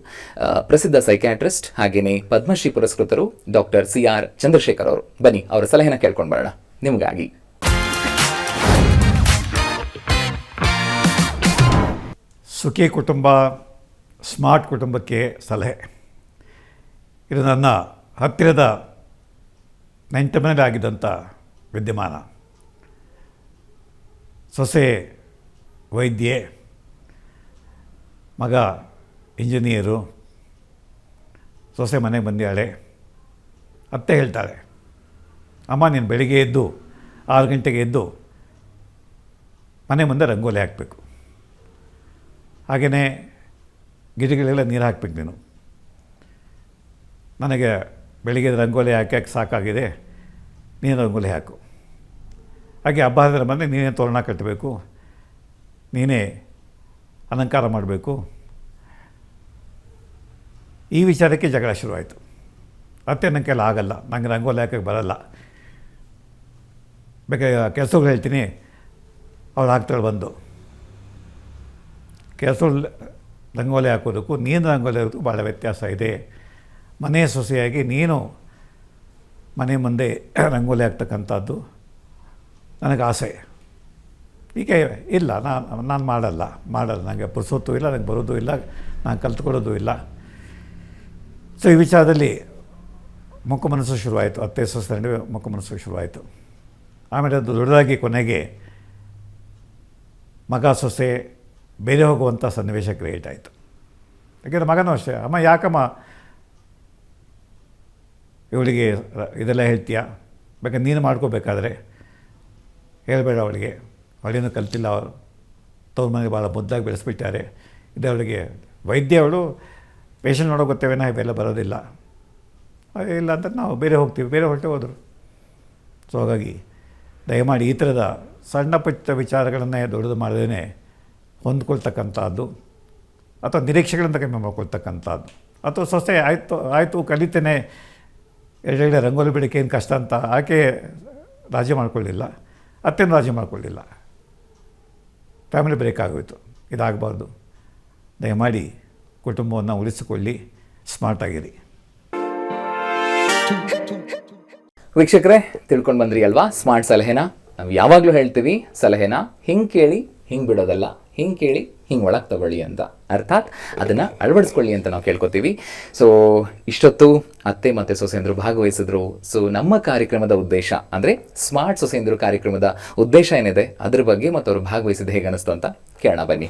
ಪ್ರಸಿದ್ಧ ಸೈಕ್ಯಾಟ್ರಿಸ್ಟ್ ಹಾಗೆಯೇ ಪದ್ಮಶ್ರೀ ಪುರಸ್ಕೃತರು ಡಾಕ್ಟರ್ ಸಿ ಆರ್ ಚಂದ್ರಶೇಖರ್ ಅವರು. ಬನ್ನಿ, ಅವರ ಸಲಹೆನ ಕೇಳ್ಕೊಂಡು ಬರೋಣ. ನಿಮಗಾಗಿ. ಸುಖಿ ಕುಟುಂಬ, ಸ್ಮಾರ್ಟ್ ಕುಟುಂಬಕ್ಕೆ ಸಲಹೆ. ಇದು ನನ್ನ ಹತ್ತಿರದ ನೆಂಟ ಮನೇಲಿ ಆಗಿದ್ದಂಥ ವಿದ್ಯಮಾನ. ಸೊಸೆ, ವೈದ್ಯೆ, ಮಗ, ಇಂಜಿನಿಯರು, ಸೊಸೆ ಮನೆಗೆ ಬಂದಿದ್ದಾಳೆ, ಅತ್ತೆ ಹೇಳ್ತಾಳೆ, ಅಮ್ಮ, ನೀನು ಬೆಳಿಗ್ಗೆ ಎದ್ದು, ಆರು ಗಂಟೆಗೆ ಎದ್ದು, ಮನೆ ಮುಂದೆ ರಂಗೋಲಿ ಹಾಕಬೇಕು. ಹಾಗೆಯೇ ಗಿಡಗಳೆಲ್ಲ ನೀರು ಹಾಕ್ಬೇಕು ನೀನು. ನನಗೆ ಬೆಳಿಗ್ಗೆ ರಂಗೋಲಿ ಹಾಕಕ್ಕೆ ಸಾಕಾಗಿದೆ ನೀನು ರಂಗೋಲಿ ಹಾಕು. ಹಾಗೆ ಹಬ್ಬ ಹರಿದ್ರ ಬಂದರೆ ನೀನೇ ತೋರಣ ಕಟ್ಟಬೇಕು, ನೀನೇ ಅಲಂಕಾರ ಮಾಡಬೇಕು. ಈ ವಿಚಾರಕ್ಕೆ ಜಗಳ ಶುರುವಾಯಿತು. ಅತ್ತೆ ನನ್ನ ಕೈಲಿ ಆಗಲ್ಲ ನನಗೆ ರಂಗೋಲಿ ಹಾಕಕ್ಕೆ ಬರಲ್ಲ. ಬೇಕಾದ್ರೆ ಕೆಲಸಗಳು ಹೇಳ್ತೀನಿ ಅವ್ರು ಹಾಕ್ತಾಳೆ ಬಂದು. ಕೆಲಸಗಳು ರಂಗೋಲಿ ಹಾಕೋದಕ್ಕೂ, ನೀನು ರಂಗೋಲಿ ಹಾಕೋದಕ್ಕೂ ಭಾಳ ವ್ಯತ್ಯಾಸ ಇದೆ. ಮನೆ ಸೊಸೆಯಾಗಿ ನೀನು ಮನೆ ಮುಂದೆ ರಂಗೋಲಿ ಹಾಕ್ತಕ್ಕಂಥದ್ದು ನನಗೆ ಆಸೆ. ಈಗ ಇಲ್ಲ, ನಾನು ನಾನು ಮಾಡಲ್ಲ ಮಾಡಲ್ಲ. ನನಗೆ ಪುರ್ಸೊತ್ತು ಇಲ್ಲ ನನಗೆ ಬರೋದು ಇಲ್ಲ, ನಾನು ಕಲ್ತ್ಕೊಳ್ಳೋದು ಇಲ್ಲ. ಸೊ ಈ ವಿಚಾರದಲ್ಲಿ ಮುಖ ಮನಸ್ಸು ಶುರುವಾಯಿತು. ಅತ್ತೆ, ಸೊಸೆ ನಡುವೆ ಮುಖ ಮನಸ್ಸು ಶುರುವಾಯಿತು. ಆಮೇಲೆ ಅದು ದೊಡ್ಡದಾಗಿ ಕೊನೆಗೆ ಮಗ, ಸೊಸೆ ಬೇರೆ ಹೋಗುವಂಥ ಸನ್ನಿವೇಶ ಕ್ರಿಯೇಟ್ ಆಯಿತು. ಯಾಕೆಂದರೆ ಮಗನೂ ಅಷ್ಟೇ, ಅಮ್ಮ ಯಾಕಮ್ಮ ಇವಳಿಗೆ ಇದೆಲ್ಲ ಹೇಳ್ತೀಯ? ಬೇಕಾದ್ರೆ ನೀನು ಮಾಡ್ಕೋಬೇಕಾದ್ರೆ ಹೇಳಬೇಡ ಅವಳಿಗೆ. ಅವಳೇನು ಕಲ್ತಿಲ್ಲ, ಅವರು ತವ್ರ ಮನೆಗೆ ಭಾಳ ಮುದ್ದಾಗಿ ಬೆಳೆಸ್ಬಿಟ್ಟಾರೆ. ಇದು ಅವಳಿಗೆ ವೈದ್ಯ ಅವಳು ಪೇಷಂಟ್ ನೋಡೋ ಗೊತ್ತೇವೇನ ಇವೆಲ್ಲ ಬರೋದಿಲ್ಲ. ಇಲ್ಲ ಅಂತ ನಾವು ಬೇರೆ ಹೋಗ್ತೀವಿ, ಬೇರೆ ಹೊರಟೆ ಹೋದರು. ಸೊ ಹಾಗಾಗಿ ದಯಮಾಡಿ ಈ ಥರದ ಸಣ್ಣ ಪುಟ್ಟ ವಿಚಾರಗಳನ್ನೇ ದೊಡ್ಡದು ಮಾಡದೇ ಹೊಂದ್ಕೊಳ್ತಕ್ಕಂಥದ್ದು. ಅಥವಾ ನಿರೀಕ್ಷೆಗಳಿಂದ ಕಡಿಮೆ ಮಾಡ್ಕೊಳ್ತಕ್ಕಂಥದ್ದು. ಅಥವಾ ಸೊಸೆ, ಆಯಿತು ಆಯಿತು, ಕಲಿತೇನೆ. ಎರಡೆ ರಂಗೋಲಿ ಬಿಡಕ್ಕೆ ಏನು ಕಷ್ಟ ಅಂತ ಆಕೆ ರಾಜಿ ಮಾಡ್ಕೊಳ್ಳಿಲ್ಲ. ಅತ್ಯಂತ ರಾಜಿ ಮಾಡ್ಕೊಳ್ಳಿಲ್ಲ. ಫ್ಯಾಮಿಲಿ ಬ್ರೇಕ್ ಆಗೋಯಿತು. ಇದಾಗಬಾರ್ದು. ದಯಮಾಡಿ ಕುಟುಂಬವನ್ನು ಉಳಿಸಿಕೊಳ್ಳಿ. ಸ್ಮಾರ್ಟ್ ಆಗಿರಿ. ವೀಕ್ಷಕರೇ, ತಿಳ್ಕೊಂಡು ಬಂದ್ರಿ ಅಲ್ವಾ? ಸ್ಮಾರ್ಟ್ ಸಲಹೆನ? ನಾವು ಯಾವಾಗಲೂ ಹೇಳ್ತೀವಿ, ಸಲಹೆನ ಹಿಂಗೆ ಕೇಳಿ, ಹಿಂಗೆ ಬಿಡೋದಲ್ಲ. ಹಿಂಗೆ ಕೇಳಿ ಹಿಂಗೆ ಒಳಗೆ ತಗೊಳ್ಳಿ ಅಂತ. ಅರ್ಥಾತ್ ಅದನ್ನು ಅಳವಡಿಸ್ಕೊಳ್ಳಿ ಅಂತ ನಾವು ಕೇಳ್ಕೊತೀವಿ. ಸೊ ಇಷ್ಟೊತ್ತು ಅತ್ತೆ ಮತ್ತು ಸೊಸೆಂದರು ಭಾಗವಹಿಸಿದ್ರು. ಸೊ ನಮ್ಮ ಕಾರ್ಯಕ್ರಮದ ಉದ್ದೇಶ ಅಂದರೆ ಸ್ಮಾರ್ಟ್ ಸೊಸೆಂದರು ಕಾರ್ಯಕ್ರಮದ ಉದ್ದೇಶ ಏನಿದೆ ಅದ್ರ ಬಗ್ಗೆ ಮತ್ತು ಅವರು ಭಾಗವಹಿಸಿದ್ದು ಹೇಗೆ ಅನಿಸ್ತು ಅಂತ ಕೇಳೋಣ ಬನ್ನಿ.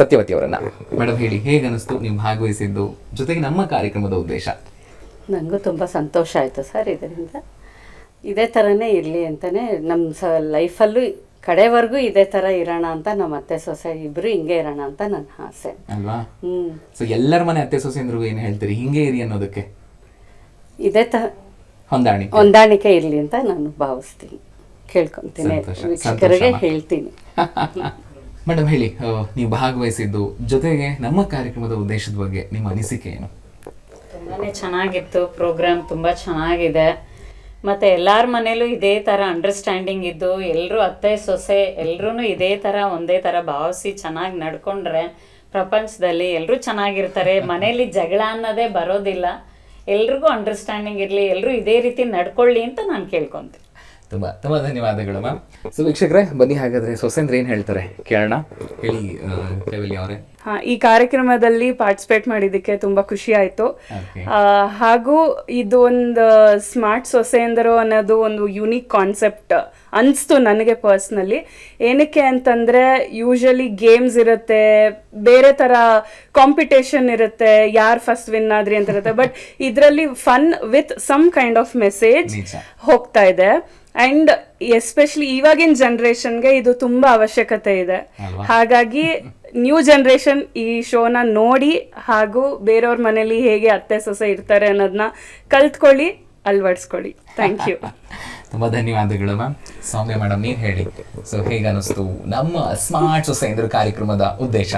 ಸತ್ಯವತಿ ಅವರನ್ನ. ಮೇಡಮ್ ಹೇಳಿ ಹೇಗೆ ಅನಿಸ್ತು ನೀವು ಭಾಗವಹಿಸಿದ್ದು? ಜೊತೆಗೆ ನಮ್ಮ ಕಾರ್ಯಕ್ರಮದ ಉದ್ದೇಶ? ನನಗೂ ತುಂಬ ಸಂತೋಷ ಆಯಿತು ಸರ್ ಇದರಿಂದ. ಇದೇ ಥರನೇ ಇರಲಿ ಅಂತಲೇ ನಮ್ಮ ಸ ಲೈಫಲ್ಲೂ ಕಡೆವರೆಗೂ ಇದೇ ತರ ಇರೋಣ ಅಂತ ನಮ್ಮ ಅತ್ತೆ ಸೊಸೆ ಇಬ್ರು ಹಿಂಗೆ ಇರೋಣ ಅಂತ ನನ್ನ ಆಸೆ. ಅಲ್ವಾ? ಹ್ಮ್. ಸೊ ಎಲ್ಲರ ಮನೆ ಅತ್ತೆ ಸೊಸೆಂದ್ರಿಗೂ ಏನು ಹೇಳ್ತೀರಿ? ಹಿಂಗೆ ಇರಿ ಅನ್ನೋದಕ್ಕೆ? ಇದೇ ತರ ಹೊಂದಾಣಿಕೆ. ಹೊಂದಾಣಿಕೆ ಇರಲಿ ಅಂತ ನಾನು ಭಾವಿಸ್ತೀನಿ. ಕೇಳ್ಕೊತೀನಿ. ವೀಕ್ಷಕರಿಗೆ ಹೇಳ್ತೀನಿ. ಮೇಡಮ್ ಹೇಳಿ. ನೀವು ಭಾಗವಹಿಸಿದ್ದು ಜೊತೆಗೆ ನಮ್ಮ ಕಾರ್ಯಕ್ರಮದ ಉದ್ದೇಶದ ಬಗ್ಗೆ ನಿಮ್ಮ ಅನಿಸಿಕೆ ಏನು? ತುಂಬಾನೇ ಚೆನ್ನಾಗಿತ್ತು. ಪ್ರೋಗ್ರಾಮ್ ತುಂಬಾ ಚೆನ್ನಾಗಿದೆ. ಮತ್ತು ಎಲ್ಲರ ಮನೇಲೂ ಇದೇ ಥರ ಅಂಡರ್ಸ್ಟ್ಯಾಂಡಿಂಗ್ ಇದ್ದು ಎಲ್ಲರೂ ಅತ್ತೆ, ಸೊಸೆ ಎಲ್ಲರೂ ಇದೇ ಥರ ಒಂದೇ ಥರ ಭಾವಿಸಿ ಚೆನ್ನಾಗಿ ನಡ್ಕೊಂಡ್ರೆ ಪ್ರಪಂಚದಲ್ಲಿ ಎಲ್ಲರೂ ಚೆನ್ನಾಗಿರ್ತಾರೆ. ಮನೇಲಿ ಜಗಳ ಅನ್ನೋದೇ ಬರೋದಿಲ್ಲ. ಎಲ್ರಿಗೂ ಅಂಡರ್ಸ್ಟ್ಯಾಂಡಿಂಗ್ ಇರಲಿ ಎಲ್ಲರೂ ಇದೇ ರೀತಿ ನಡ್ಕೊಳ್ಳಿ ಅಂತ ನಾನು ಕೇಳ್ಕೊತೀನಿ. ತುಂಬಾ ತುಂಬಾ ಧನ್ಯವಾದಗಳು ಮ್ಯಾಮ್ ಸೊ ವೀಕ್ಷಕರೇ ಬನ್ನಿ ಹಾಗಾದ್ರೆ. ಸೊಸೇಂದ್ರ ಏನ್ ಹೇಳ್ತಾರೆ? ಕೇಳೋಣ. ಹೇಳಿ ಕೈವಲಿ ಅವರೇ. ಹಾ ಈ ಕಾರ್ಯಕ್ರಮದಲ್ಲಿ ಪಾರ್ಟಿಸಿಪೇಟ್ ಮಾಡಿದ್ದಕ್ಕೆ ತುಂಬಾ ಖುಷಿ ಆಯ್ತು. ಹಾಗೂ ಇದು ಒಂದು ಸ್ಮಾರ್ಟ್ ಸೊಸೆಂದರು ಅನ್ನೋದು ಒಂದು ಯುನೀಕ್ ಕಾನ್ಸೆಪ್ಟ್ ಅನ್ಸ್ತು ನನಗೆ ಪರ್ಸ್ನಲಿ ಏನಕ್ಕೆ ಅಂತಂದ್ರೆ ಯೂಶಲಿ ಗೇಮ್ಸ್ ಇರುತ್ತೆ ಬೇರೆ ತರ ಕಾಂಪಿಟೇಷನ್ ಇರುತ್ತೆ ಯಾರು ಫಸ್ಟ್ ವಿನ್ ಆದ್ರಿ ಅಂತ ಇರುತ್ತೆ. ಬಟ್ ಇದರಲ್ಲಿ fun with some kind of message ಹೋಗ್ತಾ ಇದೆ. ಅಂಡ್ ಎಸ್ಪೆಷಲಿ ಇವಾಗಿನ ಜನ್ರೇಷನ್ಗೆ ಇದು ತುಂಬಾ ಅವಶ್ಯಕತೆ ಇದೆ. ಹಾಗಾಗಿ ನ್ಯೂ ಜನ್ರೇಷನ್ ಈ ಶೋನ ನೋಡಿ ಹಾಗೂ ಬೇರೆಯವ್ರ ಮನೇಲಿ ಹೇಗೆ ಅತ್ತೆ ಸೊಸೆ ಇರ್ತಾರೆ ಅನ್ನೋದನ್ನ ಕಲ್ತ್ಕೊಳ್ಳಿ ಅಳವಡಿಸ್ಕೊಳ್ಳಿ. ಥ್ಯಾಂಕ್ ಯು ತುಂಬಾ ಧನ್ಯವಾದಗಳು ಮ್ಯಾಮ್ ಸೌಮ್ಯ ಮೇಡಮ್ ನೀವು ಹೇಳಿ. ಸೊ ಹೇಗೆ ನಮ್ಮ ಸ್ಮಾರ್ಟ್ ಸೊಸೆಂದ್ರ ಕಾರ್ಯಕ್ರಮದ ಉದ್ದೇಶ?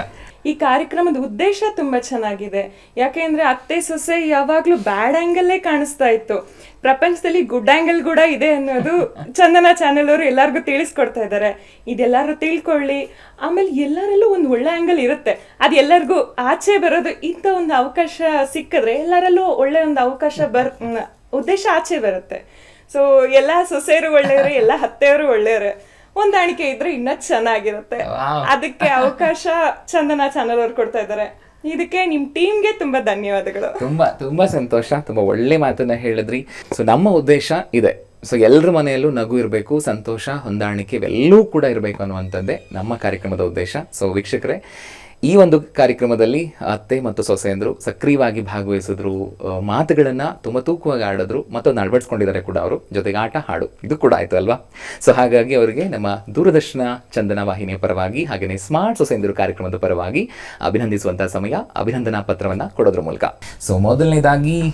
ಈ ಕಾರ್ಯಕ್ರಮದ ಉದ್ದೇಶ ತುಂಬಾ ಚೆನ್ನಾಗಿದೆ. ಯಾಕೆಂದ್ರೆ ಅತ್ತೆ ಸೊಸೆ ಯಾವಾಗಲೂ ಬ್ಯಾಡ್ ಆಂಗಲ್ಲೇ ಕಾಣಿಸ್ತಾ ಇತ್ತು. ಪ್ರಪಂಚದಲ್ಲಿ ಗುಡ್ ಆಂಗಲ್ ಕೂಡ ಇದೆ ಅನ್ನೋದು ಚಂದನ ಚಾನೆಲ್ ಅವರು ಎಲ್ಲರಿಗೂ ತಿಳಿಸ್ಕೊಡ್ತಾ ಇದ್ದಾರೆ ಇದೆಲ್ಲರೂ ತಿಳ್ಕೊಳ್ಳಿ. ಆಮೇಲೆ ಎಲ್ಲರಲ್ಲೂ ಒಂದು ಒಳ್ಳೆ ಆಂಗಲ್ ಇರುತ್ತೆ. ಅದು ಎಲ್ಲರಿಗೂ ಆಚೆ ಬರೋದು ಇಂಥ ಒಂದು ಅವಕಾಶ ಸಿಕ್ಕಿದ್ರೆ ಎಲ್ಲರಲ್ಲೂ ಒಳ್ಳೆ ಒಂದು ಅವಕಾಶ ಬರ್ ಉದ್ದೇಶ ಆಚೆ ಬರುತ್ತೆ. ಸೊ ಎಲ್ಲ ಸೊಸೆಯರು ಒಳ್ಳೆಯವರು, ಎಲ್ಲ ಹತ್ತೆಯವರು ಒಳ್ಳೆಯವರು. ಹೊಂದಾಣಿಕೆ ಇದ್ರೆ ಇನ್ನ ಚೆನ್ನಾಗಿರುತ್ತೆ. ಅದಕ್ಕೆ ಅವಕಾಶ ಚಂದನ ಚಾನಲ್ ಅವ್ರು ಕೊಡ್ತಾ ಇದ್ದಾರೆ. ಇದಕ್ಕೆ ನಿಮ್ ಟೀಮ್ಗೆ ತುಂಬಾ ಧನ್ಯವಾದಗಳು. ತುಂಬಾ ತುಂಬಾ ಸಂತೋಷ ತುಂಬಾ ಒಳ್ಳೆ ಮಾತನ್ನ ಹೇಳಿದ್ರಿ. ಸೊ ನಮ್ಮ ಉದ್ದೇಶ ಇದೆ. ಸೊ ಎಲ್ಲರ ಮನೆಯಲ್ಲೂ ನಗು ಇರಬೇಕು ಸಂತೋಷ ಹೊಂದಾಣಿಕೆ ಇವೆಲ್ಲವೂ ಕೂಡ ಇರಬೇಕು ಅನ್ನುವಂಥದ್ದೇ ನಮ್ಮ ಕಾರ್ಯಕ್ರಮದ ಉದ್ದೇಶ. ಸೊ ವೀಕ್ಷಕರೇ ಈ ಒಂದು ಕಾರ್ಯಕ್ರಮದಲ್ಲಿ ಅತ್ತೆ ಮತ್ತು ಸೊಸೆಯಂದರು ಸಕ್ರಿಯವಾಗಿ ಭಾಗವಹಿಸಿದ್ರು. ಮಾತುಗಳನ್ನು ತುಂಬ ತೂಕವಾಗಿ ಆಡಿದ್ರು ಮತ್ತೊಂದು ಅಳವಡಿಸ್ಕೊಂಡಿದ್ದಾರೆ ಕೂಡ ಅವರು. ಜೊತೆಗೆ ಆಟ, ಹಾಡು, ಇದು ಕೂಡ ಆಯ್ತು ಅಲ್ವಾ? ಸೊ ಹಾಗಾಗಿ ಅವರಿಗೆ ನಮ್ಮ ದೂರದರ್ಶನ ಚಂದನ ವಾಹಿನಿಯ ಪರವಾಗಿ ಹಾಗೆಯೇ ಸ್ಮಾರ್ಟ್ ಸೊಸೆಯಂದರು ಕಾರ್ಯಕ್ರಮದ ಪರವಾಗಿ ಅಭಿನಂದಿಸುವಂಥ ಸಮಯ ಅಭಿನಂದನಾ ಪತ್ರವನ್ನ ಕೊಡೋದ್ರ ಮೂಲಕ. ಸೊ ಮೊದಲನೇದಾಗಿ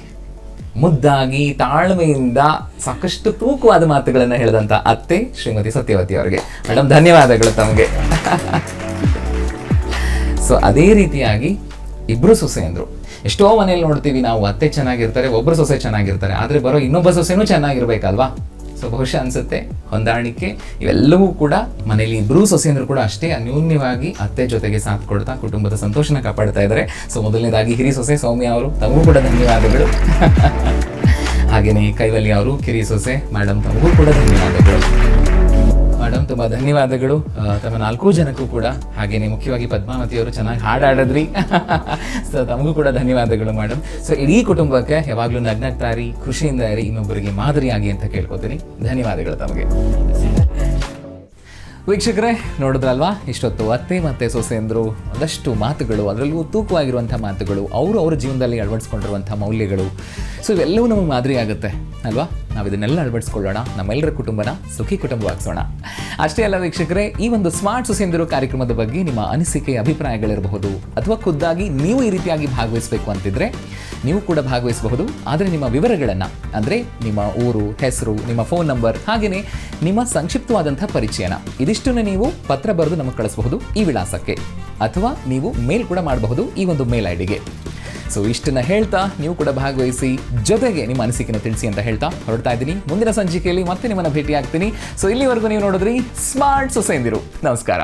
ಮುದ್ದಾಗಿ, ತಾಳ್ಮೆಯಿಂದ ಸಾಕಷ್ಟು ತೂಕವಾದ ಮಾತುಗಳನ್ನು ಹೇಳಿದಂತ ಅತ್ತೆ ಶ್ರೀಮತಿ ಸತ್ಯವತಿ ಅವರಿಗೆ. ಮೇಡಮ್ ಧನ್ಯವಾದಗಳು ತಮಗೆ. ಸೊ ಅದೇ ರೀತಿಯಾಗಿ ಇಬ್ರು ಸೊಸೆ ಅಂದ್ರು. ಎಷ್ಟೋ ಮನೇಲಿ ನೋಡ್ತೀವಿ ನಾವು ಅತ್ತೆ ಚೆನ್ನಾಗಿರ್ತಾರೆ, ಒಬ್ರು ಸೊಸೆ ಚೆನ್ನಾಗಿರ್ತಾರೆ, ಆದ್ರೆ ಬರೋ ಇನ್ನೊಬ್ಬ ಸೊಸೆನೂ ಚೆನ್ನಾಗಿರ್ಬೇಕಲ್ವಾ? ಸೊ ಬಹುಶಃ ಅನ್ಸುತ್ತೆ ಹೊಂದಾಣಿಕೆ ಇವೆಲ್ಲವೂ ಕೂಡ ಮನೆಯಲ್ಲಿ ಇಬ್ರು ಸೊಸೆಯಂದ್ರು ಕೂಡ ಅಷ್ಟೇ ಅನ್ಯೂನ್ಯವಾಗಿ ಅತ್ತೆ ಜೊತೆಗೆ ಸಾಥ್ ಕೊಡ್ತಾ ಕುಟುಂಬದ ಸಂತೋಷನ ಕಾಪಾಡ್ತಾ ಇದ್ದಾರೆ ಸೊ ಮೊದಲನೇದಾಗಿ ಹಿರಿ ಸೊಸೆ ಸೌಮ್ಯ ಅವರು, ತಮಗೂ ಕೂಡ ಧನ್ಯವಾದಗಳು. ಹಾಗೆಯೇ ಕೈವಲ್ಯ ಅವರು, ಕಿರಿ ಸೊಸೆ ಮೇಡಮ್ ತಮಗೂ ಕೂಡ ಧನ್ಯವಾದಗಳು. ಮೇಡಮ್, ತುಂಬಾ ಧನ್ಯವಾದಗಳು. ತಮ್ಮ ನಾಲ್ಕು ಜನಕ್ಕೂ ಕೂಡ ಹಾಗೇನೆ ಮುಖ್ಯವಾಗಿ ಪದ್ಮಾವತಿ ಅವರು ಚೆನ್ನಾಗಿ ಹಾಡಾಡಿದ್ರಿ. ಸೊ ತಮಗೂ ಕೂಡ ಧನ್ಯವಾದಗಳು ಮೇಡಮ್. ಸೊ ಇಡೀ ಕುಟುಂಬಕ್ಕೆ ಯಾವಾಗಲೂ ನಗ್ನಗ್ತಾರಿ, ಖುಷಿಯಿಂದ ಇರಿ, ಇನ್ನೊಬ್ಬರಿಗೆ ಮಾದರಿಯಾಗಿ ಅಂತ ಕೇಳ್ಕೊತೀನಿ. ಧನ್ಯವಾದಗಳು ತಮಗೆ. ವೀಕ್ಷಕರೇ, ನೋಡಿದ್ರಲ್ವಾ? ಇಷ್ಟೊತ್ತು ಅತ್ತೆ ಮತ್ತೆ ಸೊಸೆಂದರು ಒಂದಷ್ಟು ಮಾತುಗಳು ಅದರಲ್ಲೂ ತೂಕವಾಗಿರುವಂಥ ಮಾತುಗಳು, ಅವರು ಅವರ ಜೀವನದಲ್ಲಿ ಅಳವಡಿಸ್ಕೊಂಡಿರುವಂಥ ಮೌಲ್ಯಗಳು. ಸೊ ಇವೆಲ್ಲವೂ ನಮಗೆ ಮಾದರಿ ಆಗುತ್ತೆ ಅಲ್ವಾ? ನಾವು ಇದನ್ನೆಲ್ಲ ಅಳವಡಿಸ್ಕೊಳ್ಳೋಣ. ನಮ್ಮೆಲ್ಲರ ಕುಟುಂಬನ ಸುಖಿ ಕುಟುಂಬವಾಗಿಸೋಣ. ಅಷ್ಟೇ ಅಲ್ಲ ವೀಕ್ಷಕರೇ, ಈ ಒಂದು ಸ್ಮಾರ್ಟ್ ಸೊಸೆಂದರು ಕಾರ್ಯಕ್ರಮದ ಬಗ್ಗೆ ನಿಮ್ಮ ಅನಿಸಿಕೆ, ಅಭಿಪ್ರಾಯಗಳಿರಬಹುದು. ಅಥವಾ ಖುದ್ದಾಗಿ ನೀವು ಈ ರೀತಿಯಾಗಿ ಭಾಗವಹಿಸಬೇಕು ಅಂತಿದ್ರೆ ನೀವು ಕೂಡ ಭಾಗವಹಿಸಬಹುದು. ಆದರೆ ನಿಮ್ಮ ವಿವರಗಳನ್ನು, ಅಂದರೆ ನಿಮ್ಮ ಊರು, ಹೆಸರು, ನಿಮ್ಮ ಫೋನ್ ನಂಬರ್ ಹಾಗೆಯೇ ನಿಮ್ಮ ಸಂಕ್ಷಿಪ್ತವಾದಂಥ ಪರಿಚಯನ, ಇದಿಷ್ಟನ್ನು ನೀವು ಪತ್ರ ಬರೆದು ನಮಗೆ ಕಳಿಸಬಹುದು ಈ ವಿಳಾಸಕ್ಕೆ. ಅಥವಾ ನೀವು ಮೇಲ್ ಕೂಡ ಮಾಡಬಹುದು ಈ ಒಂದು ಮೇಲ್ ಐ ಡಿಗೆ ಸೊ ಇಷ್ಟನ್ನ ಹೇಳ್ತಾ ನೀವು ಕೂಡ ಭಾಗವಹಿಸಿ, ಜೊತೆಗೆ ನಿಮ್ಮ ಅನಿಸಿಕೆಯನ್ನು ತಿಳಿಸಿ ಅಂತ ಹೇಳ್ತಾ ಹೊರಡ್ತಾ ಇದ್ದೀನಿ. ಮುಂದಿನ ಸಂಚಿಕೆಯಲ್ಲಿ ಮತ್ತೆ ನಿಮ್ಮನ್ನ ಭೇಟಿ ಆಗ್ತೀನಿ ಸೊ ಇಲ್ಲಿವರೆಗೂ ನೀವು ನೋಡಿದ್ರಿ ಸ್ಮಾರ್ಟ್ ಸೊಸೆಂದಿರು ನಮಸ್ಕಾರ.